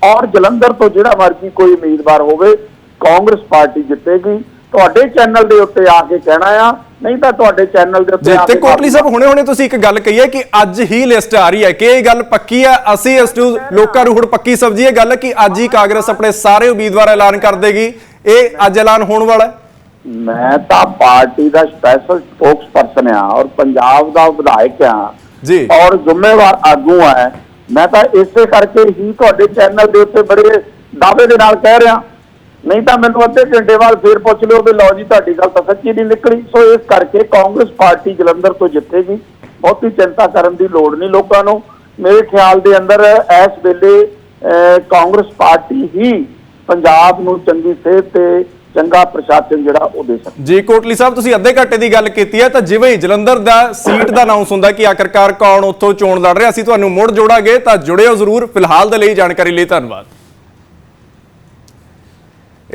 ਔਰ ਜਲੰਧਰ ਤੋਂ ਜਿਹੜਾ ਮਰਜ਼ੀ ਕੋਈ ਉਮੀਦਵਾਰ ਹੋਵੇ, ਕਾਂਗਰਸ ਪਾਰਟੀ ਜਿੱਤੇਗੀ। ਤੁਹਾਡੇ ਚੈਨਲ ਦੇ ਉੱਤੇ ਆ ਕੇ ਕਹਿਣਾ ਆ ਨਹੀਂ ਤਾਂ ਤੁਹਾਡੇ ਚੈਨਲ ਦੇ ਉੱਤੇ ਆ ਤੇ ਕੋਟਲੀ ਸਾਹਿਬ ਹੁਣੇ ਹੁਣੇ ਤੁਸੀਂ ਇੱਕ ਗੱਲ ਕਹੀ ਹੈ ਕਿ ਅੱਜ ਹੀ ਲਿਸਟ ਆ ਰਹੀ ਹੈ ਕਿ ਇਹ ਗੱਲ ਪੱਕੀ ਹੈ। ਅਸੀਂ ਇਸ ਨੂੰ ਲੋਕਾਂ ਨੂੰ ਹੁਣ ਪੱਕੀ ਸਮਝੀ ਗੱਲ ਕਿ ਅੱਜ ਹੀ ਕਾਂਗਰਸ ਆਪਣੇ ਸਾਰੇ ਉਮੀਦਵਾਰ ਐਲਾਨ ਕਰ ਦੇਗੀ। ਇਹ ਅੱਜ ਐਲਾਨ ਹੋਣ ਵਾਲਾ ਮੈਂ ਤਾਂ ਪਾਰਟੀ ਦਾ ਸਪੈਸ਼ਲ ਸਪੋਕਸਪਰਸਨ ਆ ਔਰ ਪੰਜਾਬ ਦਾ ਵਿਧਾਇਕ ਆ ਜੀ। ਔਰ ਜ਼ਿੰਮੇਵਾਰ ਆਗੂ ਹੈ। ਮੈਂ ਤਾਂ ਇਸੇ ਕਰਕੇ ਹੀ ਤੁਹਾਡੇ ਚੈਨਲ ਦੇ ਉੱਤੇ ਬੜੇ ਦਾਅਵੇ ਦੇ ਨਾਲ ਕਹਿ ਰਿਹਾ। ਨਹੀਂ ਤਾਂ ਮੈਨੂੰ ਅੱਧੇ ਘੰਟੇ ਬਾਅਦ ਫੇਰ ਪੁੱਛ ਲਿਓ ਵੀ ਲਓ ਜੀ, ਤੁਹਾਡੀ ਗੱਲ ਤਾਂ ਸੱਚੀ ਨਹੀਂ ਨਿਕਲੀ। ਸੋ ਇਸ ਕਰਕੇ ਕਾਂਗਰਸ ਪਾਰਟੀ ਜਲੰਧਰ ਤੋਂ ਜਿੱਤੇਗੀ ਬਹੁਤੀ ਚਿੰਤਾ ਕਰਨ ਦੀ ਲੋੜ ਨਹੀਂ ਲੋਕਾਂ ਨੂੰ। ਮੇਰੇ ਖਿਆਲ ਦੇ ਅੰਦਰ ਇਸ ਵੇਲੇ ਕਾਂਗਰਸ ਪਾਰਟੀ ਹੀ ਪੰਜਾਬ ਨੂੰ ਚੰਗੀ ਸਿਹਤ ਤੇ ਚੰਗਾ ਪ੍ਰਸ਼ਾਸਨ ਜਿਹੜਾ ਉਹ ਦੇ ਸਕਦੀ। ਜੀ, ਕੋਟਲੀ ਸਾਹਿਬ, ਤੁਸੀਂ ਅੱਧੇ ਘੰਟੇ ਦੀ ਗੱਲ ਕੀਤੀ ਹੈ ਤਾਂ ਜਿਵੇਂ ਹੀ ਜਲੰਧਰ ਦਾ ਸੀਟ ਦਾ ਅਨਾਉਂਸ ਹੁੰਦਾ ਕਿ ਆਖਰਕਾਰ ਕੌਣ ਉੱਥੋਂ ਚੋਣ ਲੜ ਰਿਹਾ, ਅਸੀਂ ਤੁਹਾਨੂੰ ਮੁੜ ਜੋੜਾਂਗੇ ਤਾਂ ਜੁੜਿਓ ਜ਼ਰੂਰ। ਫਿਲਹਾਲ ਦੇ ਲਈ ਜਾਣਕਾਰੀ ਲਈ ਧੰਨਵਾਦ।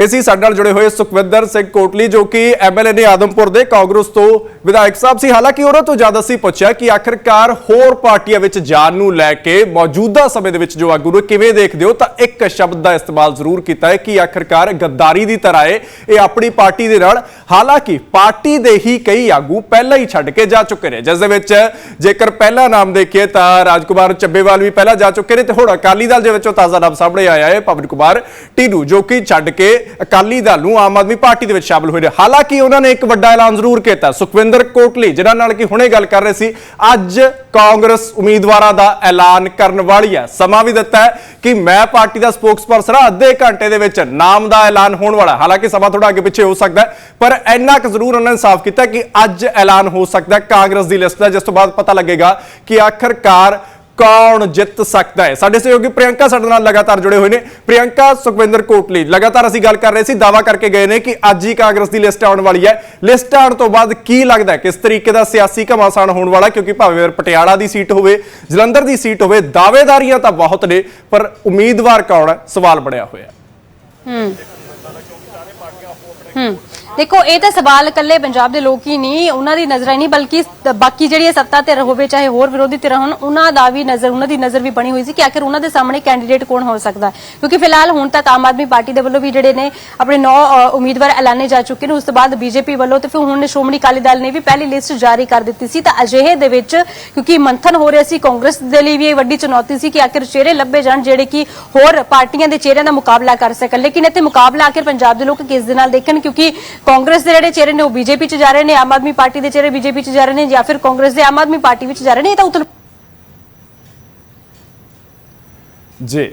ਇਸੀ ਸਾਡੇ ਨਾਲ ਜੁੜੇ ਹੋਏ ਸੁਖਵਿੰਦਰ ਸਿੰਘ ਕੋਟਲੀ, ਜੋ ਕਿ ਐਮਐਲਏ ਨੇ ਆਦਮਪੁਰ ਦੇ ਕਾਂਗਰਸ ਤੋਂ ਵਿਧਾਇਕ ਸਾਹਿਬ ਸੀ। ਹਾਲਾਂਕਿ ਉਹਨਾਂ ਤੋਂ ਜ਼ਿਆਦਾ ਸੀ ਪੁੱਛਿਆ ਕਿ ਆਖਰਕਾਰ ਹੋਰ ਪਾਰਟੀਆਂ ਵਿੱਚ ਜਾਣ ਨੂੰ ਲੈ ਕੇ ਮੌਜੂਦਾ ਸਮੇਂ ਦੇ ਵਿੱਚ ਜੋ ਆਗੂ ਨੂੰ ਕਿਵੇਂ ਦੇਖਦੇ ਹੋ? ਤਾਂ ਇੱਕ ਸ਼ਬਦ ਦਾ ਇਸਤੇਮਾਲ ਜ਼ਰੂਰ ਕੀਤਾ ਹੈ ਕਿ ਆਖਰਕਾਰ ਗੱਦਾਰੀ ਦੀ ਤਰ੍ਹਾਂ ਹੈ ਇਹ ਆਪਣੀ ਪਾਰਟੀ ਦੇ ਨਾਲ। ਹਾਲਾਂਕਿ ਪਾਰਟੀ ਦੇ ਹੀ ਕਈ ਆਗੂ ਪਹਿਲਾਂ ਹੀ ਛੱਡ ਕੇ ਜਾ ਚੁੱਕੇ ਨੇ। ਜਿਸ ਦੇ ਵਿੱਚ ਜੇਕਰ ਪਹਿਲਾ ਨਾਮ ਦੇਖੀਏ ਤਾਂ ਰਾਜਕੁਮਾਰ ਚੱਬੇਵਾਲ ਵੀ ਪਹਿਲਾਂ ਜਾ ਚੁੱਕੇ ਨੇ ਤੇ ਹੁਣ ਅਕਾਲੀ ਦਲ ਦੇ ਵਿੱਚੋਂ ਤਾਜ਼ਾ ਨਾਮ ਸਾਹਮਣੇ ਆਇਆ ਹੈ। ਪਵਨ ਕੁਮਾਰ ਟੀਨੂ ਜੋ ਕਿ ਛੱਡ ਕੇ ਅਕਾਲੀ ਦਲ ਨੂੰ ਆਮ ਆਦਮੀ ਪਾਰਟੀ ਦੇ ਵਿੱਚ ਸ਼ਾਮਲ ਹੋਏ ਨੇ। ਹਾਲਾਂਕਿ ਉਹਨਾਂ ਨੇ ਇੱਕ ਵੱਡਾ ਐਲਾਨ ਜ਼ਰੂਰ ਕੀਤਾ। ਸੁਖਵਿੰਦਰ ਕੋਟਲੀ, ਜਿਨ੍ਹਾਂ ਨਾਲ ਕਿ ਹੁਣੇ ਗੱਲ ਕਰ ਰਹੇ ਸੀ, ਅੱਜ ਕਾਂਗਰਸ ਉਮੀਦਵਾਰਾਂ ਦਾ ਐਲਾਨ ਕਰਨ ਵਾਲੀ ਹੈ। ਸਮਾਂ ਵੀ ਦਿੱਤਾ ਹੈ ਕਿ ਮੈਂ ਪਾਰਟੀ ਦਾ ਸਪੋਕਸਪਰਸਨ ਹਾਂ, ਅੱਧੇ ਘੰਟੇ ਦੇ ਵਿੱਚ ਨਾਮ ਦਾ ਐਲਾਨ ਹੋਣ ਵਾਲਾ ਹਾਲਾਂਕਿ ਸਮਾਂ ਥੋੜਾ ਅੱਗੇ ਪਿੱਛੇ ਹੋ ਸਕਦਾ ਪਰ ਇੰਨਾ ਕੁ ਜ਼ਰੂਰ ਉਹਨਾਂ ਨੇ ਸਾਫ਼ ਕੀਤਾ ਕਿ ਅੱਜ ਐਲਾਨ ਹੋ ਸਕਦਾ ਕਾਂਗਰਸ ਦੀ ਲਿਸਟ ਦਾ, ਜਿਸ ਤੋਂ ਬਾਅਦ ਪਤਾ ਲੱਗੇਗਾ ਕਿ ਆਖਰਕਾਰ ਕੌਣ ਜਿੱਤ ਸਕਦਾ ਹੈ? ਸਾਡੇ ਸਹਿਯੋਗੀ ਪ੍ਰਿਯੰਕਾ ਸਾਡੇ ਨਾਲ ਲਗਾਤਾਰ ਜੁੜੇ ਹੋਏ ਨੇ। ਪ੍ਰਿਯੰਕਾ, ਸੁਖਵਿੰਦਰ ਕੋਟਲੀ, ਲਗਾਤਾਰ ਅਸੀਂ ਗੱਲ ਕਰ ਰਹੇ ਸੀ ਦਾਵਾ ਕਰਕੇ ਗਏ ਨੇ ਕਿ ਅੱਜ ਹੀ ਕਾਂਗਰਸ ਦੀ ਲਿਸਟ ਆਉਣ ਵਾਲੀ ਹੈ। ਲਿਸਟ ਆਉਣ ਤੋਂ ਬਾਅਦ ਕੀ ਲੱਗਦਾ ਕਿਸ ਤਰੀਕੇ ਦਾ ਸਿਆਸੀ ਘਮਾਸਾਨ ਹੋਣ ਵਾਲਾ ਕਿਉਂਕਿ ਭਾਵੇਂ ਪਟਿਆਲਾ ਦੀ ਸੀਟ ਹੋਵੇ, ਜਲੰਧਰ ਦੀ ਸੀਟ ਹੋਵੇ, ਦਾਅਵੇਦਾਰੀਆਂ ਤਾਂ ਬਹੁਤ ਨੇ, ਪਰ ਉਮੀਦਵਾਰ ਕੌਣ ਹੈ? ਸਵਾਲ ਬਣਿਆ ਹੋਇਆ ਹੈ। ਹੂੰ। ਦੇਖੋ, ਇਹ ਤਾਂ ਸਵਾਲ ਇਕੱਲੇ ਪੰਜਾਬ ਦੇ ਲੋਕ ਹੀ ਨਹੀਂ, ਉਹਨਾਂ ਦੀ ਨਜ਼ਰ ਹੀ ਨਹੀਂ, ਬਲਕਿ ਬਾਕੀ ਜਿਹੜੀ ਸੱਤਾ ਧਿਰ ਹੋਵੇ, ਚਾਹੇ ਹੋਰ ਵਿਰੋਧੀ ਧਿਰ ਹੋਣ, ਉਹਨਾਂ ਦਾ ਵੀ ਨਜ਼ਰ, ਉਹਨਾਂ ਦੀ ਨਜ਼ਰ ਵੀ ਬਣੀ ਹੋਈ ਸੀ ਕਿ ਆਖਿਰ ਉਹਨਾਂ ਦੇ ਸਾਹਮਣੇ ਕੈਂਡੀਡੇਟ ਕੌਣ ਹੋ ਸਕਦਾ ਕਿਉਂਕਿ ਫਿਲਹਾਲ ਹੁਣ ਤੱਕ ਆਮ ਆਦਮੀ ਪਾਰਟੀ ਦੇ ਵੱਲੋਂ ਵੀ ਜਿਹੜੇ ਨੇ ਆਪਣੇ ਨੌ ਉਮੀਦਵਾਰ ਐਲਾਨੇ ਜਾ ਚੁੱਕੇ ਨੇ, ਉਸ ਤੋਂ ਬਾਅਦ ਬੀਜੇਪੀ ਵੱਲੋਂ ਤੇ ਫਿਰ ਹੁਣ ਸ਼੍ਰੋਮਣੀ ਅਕਾਲੀ ਦਲ ਨੇ ਵੀ ਪਹਿਲੀ ਲਿਸਟ ਜਾਰੀ ਕਰ ਦਿੱਤੀ ਸੀ। ਤਾਂ ਅਜਿਹੇ ਦੇ ਵਿੱਚ ਕਿਉਂਕਿ ਮੰਥਨ ਹੋ ਰਿਹਾ ਸੀ, ਕਾਂਗਰਸ ਦੇ ਲਈ ਵੀ ਇਹ ਵੱਡੀ ਚੁਣੌਤੀ ਸੀ ਕਿ ਆਖਿਰ ਚਿਹਰੇ ਲੱਭੇ ਜਾਣ ਜਿਹੜੇ ਕਿ ਹੋਰ ਪਾਰਟੀਆਂ ਦੇ ਚਿਹਰਿਆਂ ਦਾ ਮੁਕਾਬਲਾ ਕਰ ਸਕਣ। ਲੇਕਿਨ ਇੱਥੇ ਮੁਕਾਬਲਾ ਆਖਿਰ ਪੰਜਾਬ ਦੇ ਲੋਕ ਕਿਸ ਦੇ ਨਾਲ ਦੇਖਣ? ਕਿਉਂਕਿ ਕਾਂਗਰਸ ਦੇ ਜਿਹੜੇ ਚਿਹਰੇ ਨੇ ਉਹ ਬੀਜੇਪੀ 'ਚ ਜਾ ਰਹੇ ਨੇ, ਆਮ ਆਦਮੀ ਪਾਰਟੀ ਦੇ ਚਿਹਰੇ ਬੀਜੇਪੀ 'ਚ ਜਾ ਰਹੇ ਨੇ ਜਾਂ ਫਿਰ ਕਾਂਗਰਸ ਦੇ ਆਮ ਆਦਮੀ ਪਾਰਟੀ ਵਿੱਚ ਜਾ ਰਹੇ ਨੇ, ਇਹ ਤਾਂ ਉਤਲ ਜੀ।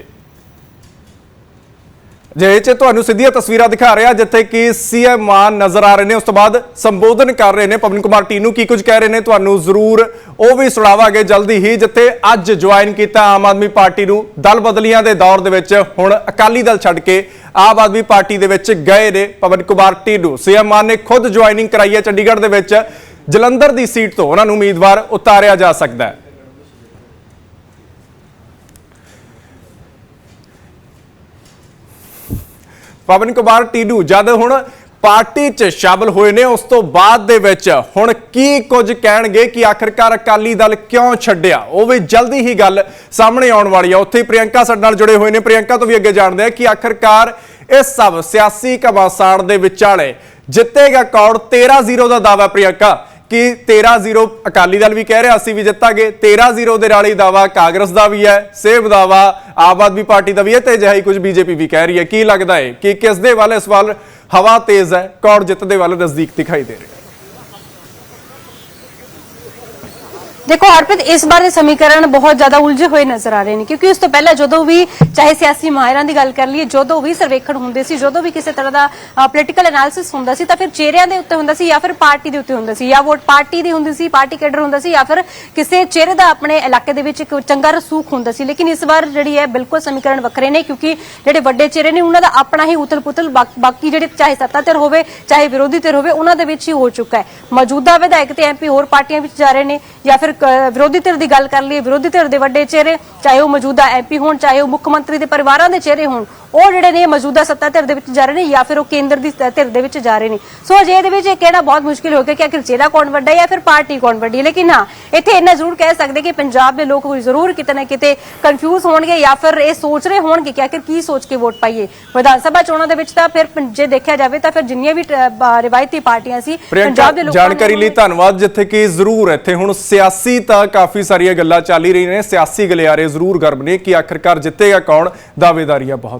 ਜੇ ਚ ਤੁਹਾਨੂੰ ਸਿੱਧੀਆਂ ਤਸਵੀਰਾਂ ਦਿਖਾ ਰਿਹਾ ਜਿੱਥੇ ਕਿ ਸੀਐਮ ਮਾਨ ਨਜ਼ਰ ਆ ਰਹੇ ਨੇ। ਉਸ ਤੋਂ ਬਾਅਦ ਸੰਬੋਧਨ ਕਰ ਰਹੇ ਨੇ ਪਵਨ ਕੁਮਾਰ ਟੀਨੂ। ਕੀ ਕੁਝ ਕਹਿ ਰਹੇ ਨੇ ਤੁਹਾਨੂੰ ਜ਼ਰੂਰ ਉਹ ਵੀ ਸੁਣਾਵਾਂਗੇ ਜਲਦੀ ਹੀ, ਜਿੱਥੇ ਅੱਜ ਜੁਆਇਨ ਕੀਤਾ ਆਮ ਆਦਮੀ ਪਾਰਟੀ ਨੂੰ। ਦਲ ਬਦਲੀਆਂ ਦੇ ਦੌਰ ਦੇ ਵਿੱਚ ਹੁਣ ਅਕਾਲੀ ਦਲ ਛੱਡ ਕੇ ਆਮ ਆਦਮੀ ਪਾਰਟੀ ਦੇ ਵਿੱਚ ਗਏ ਨੇ ਪਵਨ ਕੁਮਾਰ ਟੀਨੂ ਸੀਐਮ ਮਾਨ ਨੇ ਖੁਦ ਜੁਆਇਨਿੰਗ ਕਰਾਈ ਹੈ ਚੰਡੀਗੜ੍ਹ ਦੇ ਵਿੱਚ। ਜਲੰਧਰ ਦੀ ਸੀਟ ਤੋਂ ਉਹਨਾਂ ਨੂੰ ਉਮੀਦਵਾਰ ਉਤਾਰਿਆ ਜਾ ਸਕਦਾ ਹੈ। ਪਵਨ ਕੁਮਾਰ ਟੀਡੂ, ਜਦ ਹੁਣ ਪਾਰਟੀ 'ਚ ਸ਼ਾਮਲ ਹੋਏ ਨੇ। ਉਸ ਤੋਂ ਬਾਅਦ ਦੇ ਵਿੱਚ ਹੁਣ ਕੀ ਕੁਝ ਕਹਿਣਗੇ ਕਿ ਆਖਰਕਾਰ ਅਕਾਲੀ ਦਲ ਕਿਉਂ ਛੱਡਿਆ? ਉਹ ਵੀ ਜਲਦੀ ਹੀ ਗੱਲ ਸਾਹਮਣੇ ਆਉਣ ਵਾਲੀ ਆ। ਉੱਥੇ ਪ੍ਰਿਯੰਕਾ ਸਾਡੇ ਨਾਲ ਜੁੜੇ ਹੋਏ ਨੇ। ਪ੍ਰਿਯੰਕਾ ਤੋਂ ਵੀ ਅੱਗੇ ਜਾਣਦੇ ਆ ਕਿ ਆਖਰਕਾਰ ਇਹ ਸਭ ਸਿਆਸੀ ਘਮਾਸਾਨ ਦੇ ਵਿਚਾਲੇ ਜਿੱਤੇਗਾ ਕੌਣ? 13-0 ਦਾ ਦਾਵਾ ਪ੍ਰਿਯੰਕਾ, ਕਿ 13-0 ਅਕਾਲੀ ਦਲ ਵੀ ਕਹਿ ਰਿਹਾ, ਅਸੀਂ ਵੀ ਜਿੱਤਾਂਗੇ। 13-0 ਦੇ ਨਾਲ ਹੀ ਦਾਵਾ ਕਾਂਗਰਸ ਦਾ ਵੀ ਹੈ, ਸੇਮ ਦਾਵਾ ਆਮ ਆਦਮੀ ਪਾਰਟੀ ਦਾ ਵੀ ਹੈ ਤੇ ਅਜਿਹਾ ਹੀ ਕੁਝ ਬੀਜੇਪੀ ਵੀ ਕਹਿ ਰਹੀ ਹੈ। ਕੀ ਲੱਗਦਾ ਹੈ ਕਿ ਕਿਸ ਦੇ ਵੱਲ ਇਸ ਵੱਲ ਹਵਾ ਤੇਜ਼ ਹੈ ਕੌਰ ਜਿੱਤ ਦੇ ਵੱਲ ਨਜ਼ਦੀਕ ਦਿਖਾਈ ਦੇ ਰਿਹਾ ਹੈ ਦੇਖੋ, ਹਰਪ੍ਰੀਤ, ਇਸ ਬਾਰੇ ਸਮੀਕਰਨ ਬਹੁਤ ਜ਼ਿਆਦਾ ਉਲਝੇ ਹੋਏ ਨਜ਼ਰ ਆ ਰਹੇ ਨੇ, ਕਿਉਂਕਿ ਉਸ ਤੋਂ ਪਹਿਲਾਂ ਜਦੋਂ ਵੀ ਚਾਹੇ ਸਿਆਸੀ ਮਾਹਿਰਾਂ ਦੀ ਗੱਲ ਕਰ ਲਈਏ, ਜਦੋਂ ਵੀ ਸਰਵੇਖਣ ਹੁੰਦੇ ਸੀ, ਜਦੋਂ ਵੀ ਕਿਸੇ ਤਰ੍ਹਾਂ ਦਾ ਪੋਲੀਟੀਕਲ ਐਨਾਲਿਸਿਸ ਹੁੰਦਾ ਸੀ, ਤਾਂ ਫਿਰ ਚਿਹਰਿਆਂ ਦੇ ਉੱਤੇ ਹੁੰਦਾ ਸੀ ਜਾਂ ਫਿਰ ਪਾਰਟੀ ਦੇ ਉੱਤੇ ਹੁੰਦਾ ਸੀ, ਜਾਂ ਵੋਟ ਪਾਰਟੀ ਦੀ ਹੁੰਦੀ ਸੀ, ਪਾਰਟੀ ਕੈਡਰ ਹੁੰਦਾ ਸੀ, ਜਾਂ ਫਿਰ ਕਿਸੇ ਚਿਹਰੇ ਦਾ ਆਪਣੇ ਇਲਾਕੇ ਦੇ ਵਿੱਚ ਇੱਕ ਚੰਗਾ ਰਸੂਖ ਹੁੰਦਾ ਸੀ। ਲੇਕਿਨ ਇਸ ਵਾਰ ਜਿਹੜੀ ਹੈ ਬਿਲਕੁਲ ਸਮੀਕਰਨ ਵੱਖਰੇ ਨੇ, ਕਿਉਂਕਿ ਜਿਹੜੇ ਵੱਡੇ ਚਿਹਰੇ ਨੇ, ਉਹਨਾਂ ਦਾ ਆਪਣਾ ਹੀ ਉਤਲ-ਪੁਤਲ ਬਾਕੀ ਜਿਹੜੇ ਚਾਹੇ ਸੱਤਾ ਧਿਰ ਹੋਵੇ, ਚਾਹੇ ਵਿਰੋਧੀ ਧਿਰ ਹੋਵੇ, ਉਹਨਾਂ ਦੇ ਵਿੱਚ ਹੀ ਹੋ ਚੁੱਕਾ ਹੈ। ਮੌਜੂਦਾ ਵਿਧਾਇਕ ਤੇ ਐਮਪੀ ਹੋਰ ਪਾਰਟੀਆਂ ਵਿੱਚ ਜਾ ਰਹੇ ਨੇ, ਜਾਂ ਫਿਰ ਵਿਰੋਧੀ ਧਿਰ ਦੀ ਗੱਲ ਕਰ ਲਈਏ, ਵਿਰੋਧੀ ਧਿਰ ਦੇ ਵੱਡੇ ਚਿਹਰੇ, ਚਾਹੇ ਉਹ ਮੌਜੂਦਾ ਐਮਪੀ ਹੋਣ, ਚਾਹੇ ਉਹ ਮੁੱਖ ਮੰਤਰੀ ਦੇ ਪਰਿਵਾਰਾਂ ਦੇ ਚਿਹਰੇ ਹੋਣ ਉਹ ਜਿਹੜੇ ਨੇ ਮੌਜੂਦਾ ਸੱਤਾ ਧਿਰ ਦੇ ਵਿੱਚ ਜਾ ਰਹੇ ਨੇ ਜਾਂ ਫਿਰ ਉਹ ਕੇਂਦਰ ਦੀ ਧਿਰ ਦੇ ਵਿੱਚ ਜਾ ਰਹੇ ਨੇ। ਸੋ ਅਜੇ ਇਹਦੇ ਵਿੱਚ ਇਹ ਕਹਿਣਾ ਬਹੁਤ ਮੁਸ਼ਕਿਲ ਹੋ ਗਿਆ ਕਿ ਆਖਿਰ ਚਿਹਰਾ ਕੌਣ ਵੱਡਾ ਹੈ ਜਾਂ ਫਿਰ ਪਾਰਟੀ ਕੌਣ ਵੱਡੀ ਹੈ। ਲੇਕਿਨ ਹਾਂ ਇੱਥੇ ਇੰਨਾ ਜ਼ਰੂਰ ਕਹਿ ਸਕਦੇ ਕਿ ਪੰਜਾਬ ਦੇ ਲੋਕ ਜ਼ਰੂਰ ਕਿਤੇ ਨਾ ਕਿਤੇ ਕਨਫਿਊਜ਼ ਹੋਣਗੇ ਜਾਂ ਫਿਰ ਇਹ ਸੋਚ ਰਹੇ ਹੋਣਗੇ ਕਿ ਆਖਿਰ ਕੀ ਸੋਚ ਕੇ ਵੋਟ ਪਾਈਏ। ਵਿਧਾਨ ਸਭਾ ਚੋਣਾਂ ਦੇ ਵਿੱਚ ਤਾਂ ਫਿਰ ਜੇ ਦੇਖਿਆ ਜਾਵੇ ਤਾਂ ਫਿਰ ਜਿੰਨੀਆਂ ਵੀ ਰਿਵਾਇਤੀ ਪਾਰਟੀਆਂ ਸੀ ਪ੍ਰਿਯੰਕਾ ਲੋਕਾਂ ਜਾਣਕਾਰੀ ਲਈ ਧੰਨਵਾਦ ਜਿੱਥੇ ਕਿ ਜ਼ਰੂਰ ਇੱਥੇ ਹੁਣ ਸਿਆਸੀ ਤਾਂ ਕਾਫੀ ਸਾਰੀਆਂ ਗੱਲਾਂ ਚੱਲ ਹੀ ਰਹੀਆਂ ਨੇ। ਸਿਆਸੀ ਗਲਿਆਰੇ ਜ਼ਰੂਰ ਗਰਮ ਨੇ ਕਿ ਆਖਰਕਾਰ ਜਿੱਤੇਗਾ ਕੌਣ? ਦਾਅਵੇਦਾਰੀਆਂ ਬਹੁਤ